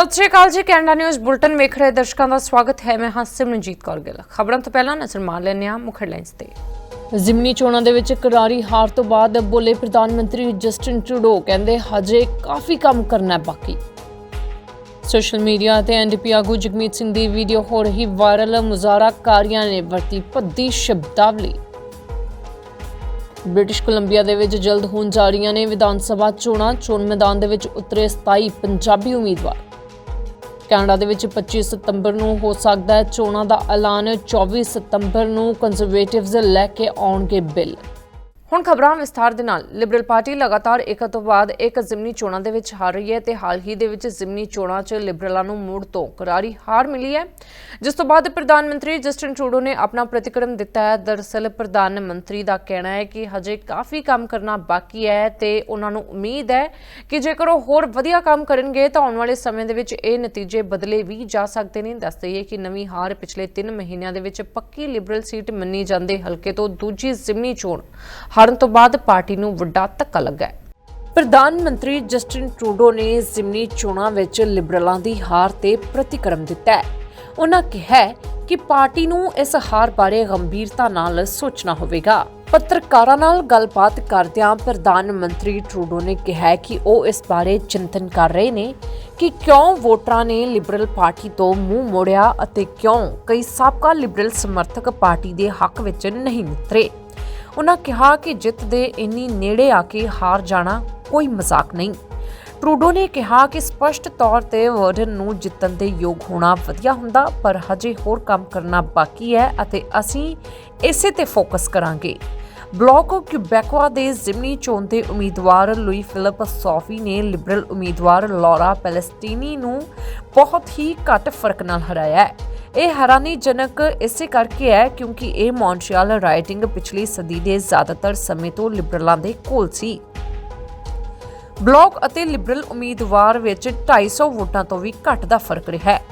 ਸਤਿ ਸ਼੍ਰੀ ਅਕਾਲ ਜੀ, Canada news bulletin ਵੇਖ ਰਹੇ ਦਰਸ਼ਕਾਂ ਦਾ ਸਵਾਗਤ ਹੈ। ਮੈਂ ਹਾਂ ਸਿਮਰਨਜੀਤ ਕੌਰ ਗਿੱਲ। ਖਬਰਾਂ ਤੋਂ ਪਹਿਲਾਂ ਨਜ਼ਰ ਮਾਰ ਲੈਂਦੇ ਹਾਂ ਮੁੱਖ ਹੈਡਲਾਈਨਸ ਤੇ। ਜ਼ਿਮਨੀ ਚੋਣਾਂ ਦੇ ਵਿੱਚ ਕਰਾਰੀ ਹਾਰ ਤੋਂ ਬਾਅਦ ਬੋਲੇ ਪ੍ਰਧਾਨ ਮੰਤਰੀ ਜਸਟਿਨ ਟਰੂਡੋ ਕਹਿੰਦੇ ਹਜੇ ਕਾਫੀ ਕੰਮ ਕਰਨਾ ਬਾਕੀ। ਸੋਸ਼ਲ ਮੀਡੀਆ ਤੇ ਐਨਡੀਪੀ ਆਗੂ ਜਗਮੀਤ ਸਿੰਘ ਦੀ ਵੀਡੀਓ ਹੋ ਰਹੀ ਵਾਇਰਲ ਮੁਜ਼ਾਹਰਾਕਾਰੀਆਂ ਨੇ ਵਰਤੀ ਭੱਦੀ ਸ਼ਬਦਾਵਲੀ। ਬ੍ਰਿਟਿਸ਼ ਕੋਲੰਬੀਆ ਦੇ ਵਿੱਚ ਜਲਦ ਹੋਣ ਜਾ ਰਹੀਆਂ ਨੇ ਵਿਧਾਨ ਸਭਾ ਚੋਣਾਂ, ਚੋਣ ਮੈਦਾਨ ਦੇ ਵਿੱਚ ਉਤਰੇ 27 ਪੰਜਾਬੀ ਉਮੀਦਵਾਰ। ਕੈਨੇਡਾ ਦੇ ਵਿੱਚ 25 ਸਤੰਬਰ ਨੂੰ ਹੋ ਸਕਦਾ ਹੈ। ਚੋਣਾਂ ਦਾ ਐਲਾਨ 24 ਸਤੰਬਰ ਨੂੰ ਕੰਜ਼ਰਵੇਟਿਵਜ਼ ਲੈ ਕੇ ਆਉਣਗੇ ਬਿੱਲ। ਹੁਣ ਖਬਰਾਂ ਵਿਸਥਾਰ ਦੇ ਨਾਲ ਲਿਬਰਲ ਪਾਰਟੀ ਲਗਾਤਾਰ ਇੱਕ ਤੋਂ ਬਾਅਦ ਇੱਕ ਜ਼ਿਮਨੀ ਚੋਣਾਂ ਦੇ ਵਿੱਚ ਹਾਰ ਰਹੀ ਹੈ ਤੇ ਹਾਲ ਹੀ ਦੇ ਵਿੱਚ ਜ਼ਿਮਨੀ ਚੋਣਾਂ 'ਚ ਲਿਬਰਲਾਂ ਨੂੰ ਮੁੜ ਤੋਂ ਕਰਾਰੀ ਹਾਰ ਮਿਲੀ ਹੈ। ਜਿਸ ਤੋਂ ਬਾਅਦ ਪ੍ਰਧਾਨ ਮੰਤਰੀ ਜਸਟਿਨ ਟਰੂਡੋ ਨੇ ਆਪਣਾ ਪ੍ਰਤੀਕਰਮ ਦਿੱਤਾ ਹੈ। ਦਰਅਸਲ ਪ੍ਰਧਾਨ ਮੰਤਰੀ ਦਾ ਕਹਿਣਾ ਹੈ ਕਿ ਹਜੇ ਕਾਫੀ ਕੰਮ ਕਰਨਾ ਬਾਕੀ ਹੈ ਤੇ ਉਹਨਾਂ ਨੂੰ ਉਮੀਦ ਹੈ ਕਿ ਜੇਕਰ ਉਹ ਹੋਰ ਵਧੀਆ ਕੰਮ ਕਰਨਗੇ ਤਾਂ ਆਉਣ ਵਾਲੇ ਸਮੇਂ ਦੇ ਵਿੱਚ ਇਹ ਨਤੀਜੇ ਬਦਲੇ ਵੀ ਜਾ ਸਕਦੇ ਨੇ। ਦੱਸ ਦਈਏ ਕਿ ਨਵੀਂ ਹਾਰ ਪਿਛਲੇ 3 ਮਹੀਨਿਆਂ ਦੇ ਵਿੱਚ ਪੱਕੀ ਲਿਬਰਲ ਸੀਟ ਮੰਨੀ ਜਾਂਦੇ ਹਲਕੇ ਤੋਂ ਦੂਜੀ ਜ਼ਿਮਨੀ ਚੋਣ ਹਾਰਨ ਤੋਂ ਬਾਅਦ ਪਾਰਟੀ ਨੂੰ ਵੱਡਾ ਧੱਕਾ ਲੱਗਾ ਹੈ। ਪ੍ਰਧਾਨ ਮੰਤਰੀ ਜਸਟਿਨ ਟਰੂਡੋ ਨੇ ਜ਼ਿਮਨੀ ਚੋਣਾਂ ਵਿੱਚ ਲਿਬਰਲਾਂ ਦੀ ਹਾਰ ਤੇ ਪ੍ਰਤੀਕਰਮ ਦਿੱਤਾ ਹੈ। ਉਹਨਾਂ ਕਿਹਾ ਕਿ ਪਾਰਟੀ ਨੂੰ ਇਸ ਹਾਰ ਬਾਰੇ ਗੰਭੀਰਤਾ ਨਾਲ ਸੋਚਣਾ ਹੋਵੇਗਾ। ਪੱਤਰਕਾਰਾਂ ਨਾਲ ਗੱਲਬਾਤ ਕਰਦਿਆਂ ਪ੍ਰਧਾਨ ਮੰਤਰੀ ਟਰੂਡੋ ਨੇ ਕਿਹਾ ਕਿ ਉਹ ਇਸ ਬਾਰੇ ਚਿੰਤਨ ਕਰ ਰਹੇ ਨੇ ਕਿ ਕਿਉਂ ਵੋਟਰਾਂ ਨੇ ਲਿਬਰਲ ਪਾਰਟੀ ਤੋਂ ਮੂੰਹ ਮੋੜਿਆ ਅਤੇ ਕਿਉਂ ਕਈ ਸਾਬਕਾ ਲਿਬਰਲ ਸਮਰਥਕ ਪਾਰਟੀ ਦੇ ਹੱਕ ਵਿੱਚ ਨਹੀਂ ਨਿਤਰੇ। ਉਹਨਾਂ ਕਿਹਾ ਕਿ ਜਿੱਤ ਦੇ ਇੰਨੀ ਨੇੜੇ ਆ ਕੇ ਹਾਰ ਜਾਣਾ ਕੋਈ ਮਜ਼ਾਕ ਨਹੀਂ। ਟਰੂਡੋ ਨੇ ਕਿਹਾ ਕਿ ਸਪਸ਼ਟ ਤੌਰ ਤੇ ਵਰਡਨ ਨੂੰ ਜਿੱਤਣ ਦੇ ਯੋਗ ਹੋਣਾ ਵਧੀਆ ਹੁੰਦਾ, ਪਰ ਹਜੇ ਹੋਰ ਕੰਮ ਕਰਨਾ ਬਾਕੀ ਹੈ ਅਤੇ ਅਸੀਂ ਇਸੇ ਤੇ ਫੋਕਸ ਕਰਾਂਗੇ। ਬਲਾਕ ਕਿਊਬੈਕਵਾ ਦੇ ਜ਼ਿਮਨੀ ਚੋਣ ਦੇ ਉਮੀਦਵਾਰ ਲੂਈ ਫਿਲਪ ਸੋਫੀ ਨੇ ਲਿਬਰਲ ਉਮੀਦਵਾਰ ਲੌਰਾ ਪੈਲਸਟੀਨੀ ਨੂੰ ਬਹੁਤ ਹੀ ਘੱਟ ਫ਼ਰਕ ਨਾਲ ਹਰਾਇਆ ਹੈ। ਇਹ ਹੈਰਾਨੀਜਨਕ ਇਸੇ ਕਰਕੇ ਹੈ ਕਿਉਂਕਿ ਇਹ ਮੌਂਟਰੀਅਲ ਰਾਈਟਿੰਗ ਪਿਛਲੀ ਸਦੀ ਦੇ ਜ਼ਿਆਦਾਤਰ ਸਮੇਂ ਤੋਂ ਲਿਬਰਲਾਂ ਦੇ ਕੋਲ ਸੀ। ਬਲਾਕ ਅਤੇ ਲਿਬਰਲ ਉਮੀਦਵਾਰ ਵਿੱਚ 250 ਵੋਟਾਂ ਤੋਂ ਵੀ ਘੱਟ ਦਾ ਫ਼ਰਕ ਰਿਹਾ ਹੈ।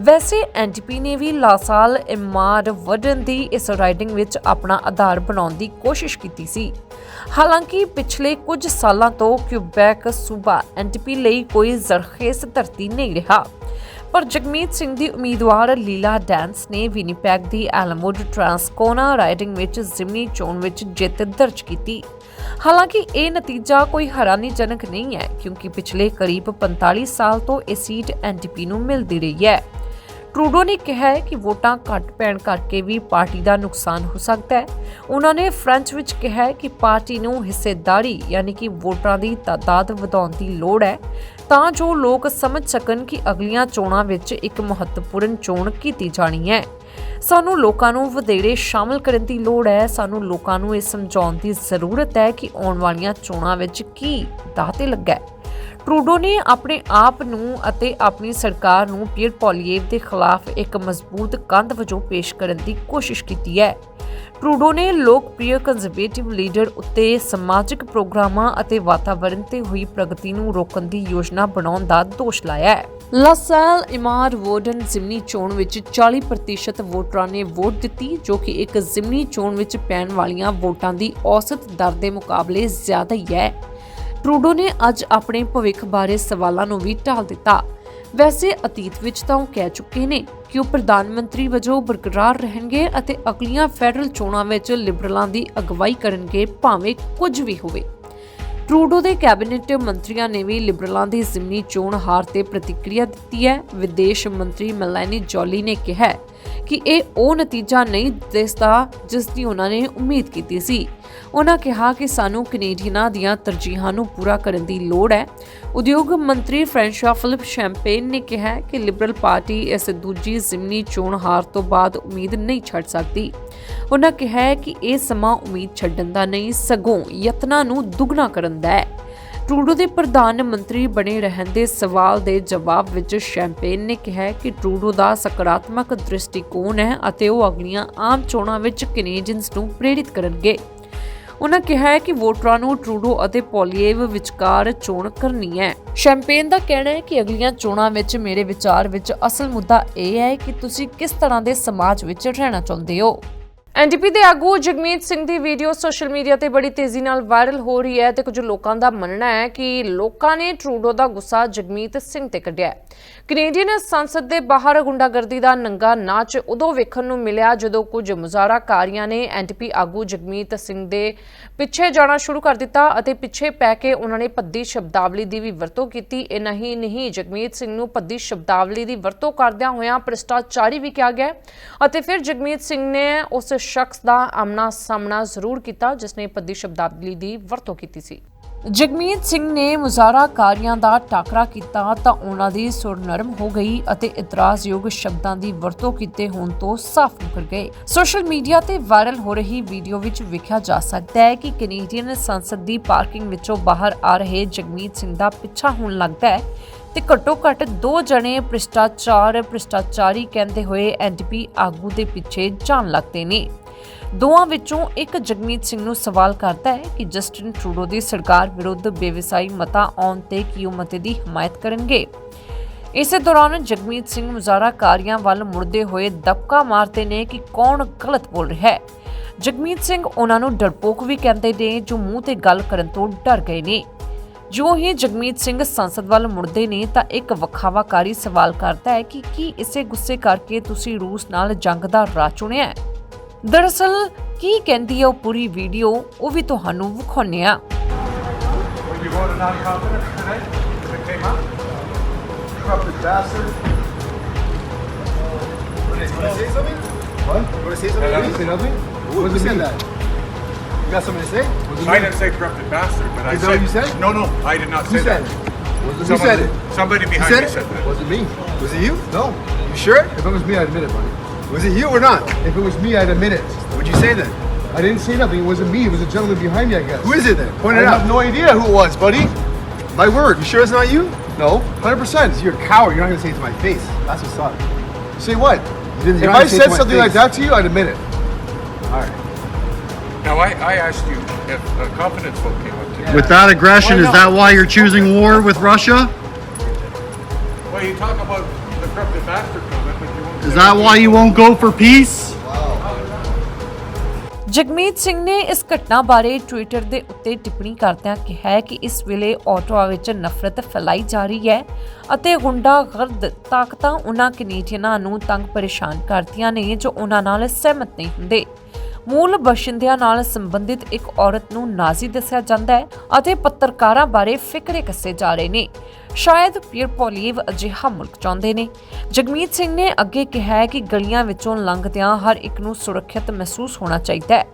ਵੈਸੇ ਐਨਡੀਪੀ ਨੇ ਵੀ ਲਾਸਾਲ ਇਮਾਰ ਵਡਨ ਦੀ ਇਸ ਰਾਈਡਿੰਗ ਵਿੱਚ ਆਪਣਾ ਆਧਾਰ ਬਣਾਉਣ ਦੀ ਕੋਸ਼ਿਸ਼ ਕੀਤੀ ਸੀ। ਹਾਲਾਂਕਿ ਪਿਛਲੇ ਕੁਝ ਸਾਲਾਂ ਤੋਂ ਕਿਊਬੈਕ ਸੂਬਾ ਐਨਡੀਪੀ ਲਈ ਕੋਈ ਜ਼ਰਖੇਸ ਧਰਤੀ ਨਹੀਂ ਰਿਹਾ। ਪਰ ਜਗਮੀਤ ਸਿੰਘ ਦੀ ਉਮੀਦਵਾਰ ਲੀਲਾ ਡੈਂਸ ਨੇ ਵਿਨੀਪੈਗ ਦੀ ਐਲਮੋਡ ਟ੍ਰਾਂਸਕੋਨਾ ਰਾਈਡਿੰਗ ਵਿੱਚ ਜ਼ਿਮਨੀ ਚੋਣ ਵਿੱਚ ਜਿੱਤ ਦਰਜ ਕੀਤੀ। ਹਾਲਾਂਕਿ ਇਹ ਨਤੀਜਾ ਕੋਈ ਹੈਰਾਨੀਜਨਕ ਨਹੀਂ ਹੈ, ਕਿਉਂਕਿ ਪਿਛਲੇ ਕਰੀਬ 45 ਸਾਲ ਤੋਂ ਇਹ ਸੀਟ ਐਨਡੀਪੀ ਨੂੰ ਮਿਲਦੀ ਰਹੀ ਹੈ। ਟਰੂਡੋ ਨੇ ਕਿਹਾ ਹੈ ਕਿ ਵੋਟਾਂ ਘੱਟ ਪੈਣ ਕਰਕੇ ਵੀ ਪਾਰਟੀ ਦਾ ਨੁਕਸਾਨ ਹੋ ਸਕਦਾ ਹੈ। ਉਹਨਾਂ ਨੇ ਫ੍ਰੈਂਚ ਵਿੱਚ ਕਿਹਾ ਹੈ ਕਿ ਪਾਰਟੀ ਨੂੰ ਹਿੱਸੇਦਾਰੀ, ਯਾਨੀ ਕਿ ਵੋਟਰਾਂ ਦੀ ਤਾਦਾਦ ਵਧਾਉਣ ਦੀ ਲੋੜ ਹੈ। ਤਾਂ ਜੋ ਲੋਕ ਸਮਝ ਸਕਣ ਕਿ ਅਗਲੀਆਂ ਚੋਣਾਂ ਵਿੱਚ ਇੱਕ ਮਹੱਤਵਪੂਰਨ ਚੋਣ ਕੀਤੀ ਜਾਣੀ ਹੈ। ਸਾਨੂੰ ਲੋਕਾਂ ਨੂੰ ਵਧੇਰੇ ਸ਼ਾਮਲ ਕਰਨ ਦੀ ਲੋੜ ਹੈ। ਸਾਨੂੰ ਲੋਕਾਂ ਨੂੰ ਇਹ ਸਮਝਾਉਣ ਦੀ ਜ਼ਰੂਰਤ ਹੈ ਕਿ ਆਉਣ ਵਾਲੀਆਂ ਚੋਣਾਂ ਵਿੱਚ ਕੀ ਦਾਤੇ ਲੱਗਾ ਹੈ। ਟਰੂਡੋ ਨੇ ਆਪਣੇ ਆਪ ਨੂੰ ਅਤੇ ਆਪਣੀ ਸਰਕਾਰ ਨੂੰ ਪੀਅਰ ਪੋਲੀਏਵ ਦੇ ਖਿਲਾਫ ਇੱਕ ਮਜ਼ਬੂਤ ਕੰਧ ਵਜੋਂ ਪੇਸ਼ ਕਰਨ ਦੀ ਕੋਸ਼ਿਸ਼ ਕੀਤੀ ਹੈ। ਟਰੂਡੋ ਨੇ ਲੋਕਪ੍ਰਿਯ ਕੰਜ਼ਰਵੇਟਿਵ ਲੀਡਰ ਉੱਤੇ ਸਮਾਜਿਕ ਪ੍ਰੋਗਰਾਮਾਂ ਅਤੇ ਵਾਤਾਵਰਣ ਤੇ ਹੋਈ ਪ੍ਰਗਤੀ ਨੂੰ ਰੋਕਣ ਦੀ ਯੋਜਨਾ ਬਣਾਉਣ ਦਾ ਦੋਸ਼ ਲਾਇਆ ਹੈ। ਲਾਸੈਲ, ਇਮਾਰ ਵੋਰਡਨ ਜ਼ਿਮਨੀ ਚੋਣ ਵਿੱਚ 40% ਵੋਟਰਾਂ ਨੇ ਵੋਟ ਦਿੱਤੀ, ਜੋ ਕਿ ਇੱਕ ਜ਼ਿਮਨੀ ਚੋਣ ਵਿੱਚ ਪੈਣ ਵਾਲੀਆਂ ਵੋਟਾਂ ਦੀ ਔਸਤ ਦਰ ਦੇ ਮੁਕਾਬਲੇ ਜ਼ਿਆਦਾ ਹੀ ਹੈ। ਟਰੂਡੋ ਨੇ ਅੱਜ ਆਪਣੇ ਭਵਿੱਖ ਬਾਰੇ ਸਵਾਲਾਂ ਨੂੰ ਵੀ ਟਾਲ ਦਿੱਤਾ। ਵੈਸੇ ਅਤੀਤ ਵਿੱਚ ਤਾਂ ਉਹ ਕਹਿ ਚੁੱਕੇ ਨੇ ਕਿ ਉਹ ਪ੍ਰਧਾਨ ਮੰਤਰੀ ਵਜੋਂ ਬਰਕਰਾਰ ਰਹਿਣਗੇ ਅਤੇ ਅਗਲੀਆਂ ਫੈਡਰਲ ਚੋਣਾਂ ਵਿੱਚ ਲਿਬਰਲਾਂ ਦੀ ਅਗਵਾਈ ਕਰਨਗੇ, ਭਾਵੇਂ ਕੁਝ ਵੀ ਹੋਵੇ। ਟਰੂਡੋ ਦੇ ਕੈਬਨਿਟ ਮੰਤਰੀਆਂ ਨੇ ਵੀ ਲਿਬਰਲਾਂ ਦੀ ਜ਼ਿਮਨੀ ਚੋਣ ਹਾਰ ਤੇ ਪ੍ਰਤੀਕਿਰਿਆ ਦਿੱਤੀ ਹੈ। ਵਿਦੇਸ਼ ਮੰਤਰੀ ਮੈਲਾਨੀ ਜੋਲੀ ਨੇ ਕਿਹਾ ਕਿ ਇਹ ਉਹ ਨਤੀਜਾ ਨਹੀਂ ਦਿਸਦਾ ਜਿਸ ਦੀ ਉਹਨਾਂ ਨੇ ਉਮੀਦ ਕੀਤੀ ਸੀ। ਉਹਨਾਂ ਕਿਹਾ ਕਿ ਸਾਨੂੰ ਕੈਨੇਡੀਅਨਾਂ ਦੀਆਂ ਤਰਜੀਹਾਂ ਨੂੰ ਪੂਰਾ ਕਰਨ ਦੀ ਲੋੜ ਹੈ। ਉਦਯੋਗ ਮੰਤਰੀ ਫ੍ਰੈਂਸ਼ਾ ਫਿਲਿਪ ਸ਼ੈਂਪੇਨ ਨੇ ਕਿਹਾ ਕਿ ਲਿਬਰਲ ਪਾਰਟੀ ਇਸ ਦੂਜੀ ਜ਼ਿਮਨੀ ਚੋਣ ਹਾਰ ਤੋਂ ਬਾਅਦ ਉਮੀਦ ਨਹੀਂ ਛੱਡ ਸਕਦੀ। ਉਹਨਾਂ ਕਿਹਾ ਕਿ ਇਹ ਸਮਾਂ ਉਮੀਦ ਛੱਡਣ ਦਾ ਨਹੀਂ, ਸਗੋਂ ਯਤਨਾਂ ਨੂੰ ਦੁੱਗਣਾ ਕਰਨ ਦਾ ਹੈ। ਟਰੂਡੋ ਦੇ ਪ੍ਰਧਾਨ ਮੰਤਰੀ ਬਣੇ ਰਹਿਣ ਦੇ ਸਵਾਲ ਦੇ ਜਵਾਬ ਵਿੱਚ ਸ਼ੈਂਪੇਨ ਨੇ ਕਿਹਾ ਕਿ ਟਰੂਡੋ ਦਾ ਸਕਾਰਾਤਮਕ ਦ੍ਰਿਸ਼ਟੀਕੋਣ ਹੈ ਅਤੇ ਉਹ ਅਗਲੀਆਂ ਆਮ ਚੋਣਾਂ ਵਿੱਚ ਕੈਨੇਡੀਅਨਸ ਨੂੰ ਪ੍ਰੇਰਿਤ ਕਰਨਗੇ। ਉਹਨਾਂ ਕਿਹਾ ਹੈ ਕਿ ਵੋਟਰਾਂ ਨੂੰ ਟਰੂਡੋ ਅਤੇ ਪੋਲੀਏਵ ਵਿਚਕਾਰ ਚੋਣ ਕਰਨੀ ਹੈ। ਸ਼ੈਂਪੇਨ ਦਾ ਕਹਿਣਾ ਹੈ ਕਿ ਅਗਲੀਆਂ ਚੋਣਾਂ ਵਿੱਚ ਮੇਰੇ ਵਿਚਾਰ ਵਿੱਚ ਅਸਲ ਮੁੱਦਾ ਇਹ ਹੈ ਕਿ ਤੁਸੀਂ ਕਿਸ ਤਰ੍ਹਾਂ ਦੇ ਸਮਾਜ ਵਿੱਚ ਰਹਿਣਾ ਚਾਹੁੰਦੇ ਹੋ। ਐਨਡੀਪੀ ਦੇ ਆਗੂ ਜਗਮੀਤ ਸਿੰਘ ਦੀ ਵੀਡੀਓ ਸੋਸ਼ਲ ਮੀਡੀਆ ਤੇ ਬੜੀ ਤੇਜ਼ੀ ਨਾਲ ਵਾਇਰਲ ਹੋ ਰਹੀ ਹੈ ਤੇ ਕੁਝ ਲੋਕਾਂ ਦਾ ਮੰਨਣਾ ਹੈ ਕਿ ਲੋਕਾਂ ਨੇ ਟਰੂਡੋ ਦਾ ਗੁੱਸਾ ਜਗਮੀਤ ਸਿੰਘ ਤੇ ਕੱਢਿਆ ਕੈਨੇਡੀਅਨ ਸੰਸਦ ਦੇ ਬਾਹਰ ਗੁੰਡਾਗਰਦੀ ਦਾ ਨੰਗਾ ਨਾਚ ਉਦੋਂ ਵੇਖਣ ਨੂੰ ਮਿਲਿਆ ਜਦੋਂ ਕੁਝ ਮੁਜ਼ਾਹਰਾਕਾਰੀਆਂ ਨੇ ਐਨਡੀਪੀ ਆਗੂ ਜਗਮੀਤ ਸਿੰਘ ਦੇ ਪਿੱਛੇ ਜਾਣਾ ਸ਼ੁਰੂ ਕਰ ਦਿੱਤਾ ਅਤੇ ਪਿੱਛੇ ਪੈ ਕੇ ਉਹਨਾਂ ਨੇ ਭੱਦੀ ਸ਼ਬਦਾਵਲੀ ਦੀ ਵੀ ਵਰਤੋਂ ਕੀਤੀ। ਇਹ ਨਹੀਂ ਨਹੀਂ, ਜਗਮੀਤ ਸਿੰਘ ਨੂੰ ਭੱਦੀ ਸ਼ਬਦਾਵਲੀ ਦੀ ਵਰਤੋਂ ਕਰਦਿਆਂ ਹੋਇਆਂ ਭ੍ਰਿਸ਼ਟਾਚਾਰੀ ਵੀ ਕਿਹਾ ਗਿਆ ਅਤੇ ਫਿਰ ਜਗਮੀਤ ਸਿੰਘ ਨੇ ਉਸ ਸ਼ਖਸ ਦਾ ਆਮਣਾ ਸਾਹਮਣਾ ਜ਼ਰੂਰ ਕੀਤਾ ਜਿਸ ਨੇ ਭੱਦੀ ਸ਼ਬਦਾਵਲੀ ਦੀ ਵਰਤੋਂ ਕੀਤੀ ਸੀ। ਜਗਮੀਤ ਸਿੰਘ ਨੇ ਮੁਜ਼ਾਹਰਾਕਾਰੀਆਂ ਦਾ ਟਾਕਰਾ ਕੀਤਾ ਤਾਂ ਉਹਨਾਂ ਦੀ ਸੁਰ ਨਰਮ ਹੋ ਗਈ ਅਤੇ ਇਤਰਾਜ਼ਯੋਗ ਸ਼ਬਦਾਂ ਦੀ ਵਰਤੋਂ ਕੀਤੇ ਹੋਣ ਤੋਂ ਸਾਫ਼ ਮੁਕਰ ਗਏ। ਸੋਸ਼ਲ ਮੀਡੀਆ ਤੇ ਵਾਇਰਲ ਹੋ ਰਹੀ ਵੀਡੀਓ ਵਿੱਚ ਵੇਖਿਆ ਜਾ ਸਕਦਾ ਹੈ ਕਿ ਕੈਨੇਡੀਅਨ ਸੰਸਦ ਦੀ ਪਾਰਕਿੰਗ ਵਿੱਚੋਂ ਬਾਹਰ ਆ ਰਹੇ ਜਗਮੀਤ ਸਿੰਘ ਦਾ ਪਿੱਛਾ ਹੋਣ ਲੱਗਦਾ ਹੈ। ਤੇ ਘੱਟੋ ਘੱਟ ਦੋ ਜਣੇ ਭ੍ਰਿਸ਼ਟਾਚਾਰ, ਭ੍ਰਿਸ਼ਟਾਚਾਰੀ ਕਹਿੰਦੇ ਹੋਏ ਐਨਡੀਪੀ ਆਗੂ ਦੇ ਪਿੱਛੇ ਜਾਣ ਲੱਗਦੇ ਨੇ। ਦੋਵਾਂ ਵਿੱਚੋਂ ਇੱਕ ਜਗਮੀਤ ਸਿੰਘ ਨੂੰ ਸਵਾਲ ਕਰਦਾ ਹੈ ਕਿ ਜਸਟਿਨ ਟਰੂਡੋ ਦੀ ਸਰਕਾਰ ਵਿਰੁੱਧ ਬੇਵਿਸਾਈ ਮਤਾ ਆਉਣ ਤੇ ਕੀ ਮਤੇ ਦੀ ਹਮਾਇਤ ਕਰਨਗੇ? ਇਸੇ ਦੌਰਾਨ ਜਗਮੀਤ ਸਿੰਘ ਮੁਜ਼ਾਹਰਾਕਾਰੀਆਂ ਵੱਲ ਮੁੜਦੇ ਹੋਏ ਦਬਕਾ ਮਾਰਦੇ ਨੇ ਕਿ ਕੌਣ ਗਲਤ ਬੋਲ ਰਿਹਾ ਹੈ। ਜਗਮੀਤ ਸਿੰਘ ਉਹਨਾਂ ਨੂੰ ਡਰਪੋਕ ਵੀ ਕਹਿੰਦੇ ਨੇ, ਜੋ ਮੂੰਹ ਤੇ ਗੱਲ ਕਰਨ ਤੋਂ ਡਰ ਗਏ ਨੇ। ਜੋ ਹੀ ਜਗਮੀਤ ਸਿੰਘ ਸੰਸਦ ਵੱਲ ਮੁੜਦੇ ਨੇ ਤਾਂ ਇੱਕ ਵਖਾਵਾਕਾਰੀ ਸਵਾਲ ਕਰਦਾ ਹੈ ਕਿ ਕੀ ਇਸੇ ਗੁੱਸੇ ਕਰਕੇ ਤੁਸੀਂ ਰੂਸ ਨਾਲ ਜੰਗ ਦਾ ਰਾਹ ਚੁਣਿਆ ਹੈ ਦਰਅਸਲ ਕੀ ਕਹਿੰਦੀ ਹੈ ਉਹ ਪੂਰੀ ਵੀਡੀਓ ਉਹ ਵੀ ਤੁਹਾਨੂੰ ਵਿਖਾਉਂਦੇ ਆ When you voted non-confidence today, as it came out? corrupted bastard. Want to say something? What? Want to say something? Yeah, please? say nothing? Who, who said that? You got something to say? I didn't say corrupted bastard, but I Is that said. what you said? No, no, I did not Who say said that. it? Who said it? Somebody behind said me it? said that. Was it me. Was it you? No. You sure? If it was me, I'd admit it, buddy. Was it you or not? If it was me, I'd admit it. What'd you say then? I didn't say nothing. It wasn't me. It was a gentleman behind me, I guess. Who is it then? Point I it have out. no idea who it was, buddy. My word. You sure it's not you? No, 100%. You're a coward. You're not gonna say it to my face. That's what's up. Say what? You didn't- If you're not I gonna say it said to my something like face. that to you, I'd admit it. All right. Now, I, I asked you if a confidence vote came up today. With that aggression, Why is not? that why you're choosing war with Russia? Well, you talk about the corrupted bastard comment, but you won't. Is that why you won't go for peace? Jagmeet Singh ਨੇ ਇਸ ਘਟਨਾ ਬਾਰੇ Twitter ਦੇ ਉੱਤੇ ਟਿੱਪਣੀ ਕਰਦਿਆਂ ਕਿਹਾ ਹੈ ਕਿ ਇਸ ਵੇਲੇ ਆਟੋਆ ਵਿੱਚ ਨਫ਼ਰਤ ਫੈਲਾਈ ਜਾ ਰਹੀ ਹੈ ਅਤੇ ਗੁੰਡਾਗਰਦ ਤਾਕਤਾਂ ਉਹਨਾਂ ਕੈਨੇਡੀਅਨਾਂ ਨੂੰ ਤੰਗ ਪਰੇਸ਼ਾਨ ਕਰਦੀਆਂ ਨੇ ਜੋ ਉਹਨਾਂ ਨਾਲ ਸਹਿਮਤ ਨਹੀਂ ਹੁੰਦੇ ਮੂਲ ਬਸ਼ਿੰਦਿਆਂ ਨਾਲ ਸੰਬੰਧਿਤ ਇੱਕ ਔਰਤ ਨੂੰ ਨਾਜ਼ੀ ਦੱਸਿਆ ਜਾਂਦਾ ਹੈ ਅਤੇ ਪੱਤਰਕਾਰਾਂ ਬਾਰੇ ਫਿਕਰੇ ਕੱਸੇ ਜਾ ਰਹੇ ਨੇ। ਸ਼ਾਇਦ ਪੀਰ ਪੋਲੀਵ ਅਜਿਹਾ ਮੁਲਕ ਚਾਹੁੰਦੇ ਨੇ। ਜਗਮੀਤ ਸਿੰਘ ਨੇ ਅੱਗੇ ਕਿਹਾ ਕਿ ਗਲੀਆਂ ਵਿੱਚੋਂ ਲੰਘਦਿਆਂ ਹਰ ਇੱਕ ਨੂੰ ਸੁਰੱਖਿਅਤ ਮਹਿਸੂਸ ਹੋਣਾ ਚਾਹੀਦਾ ਹੈ।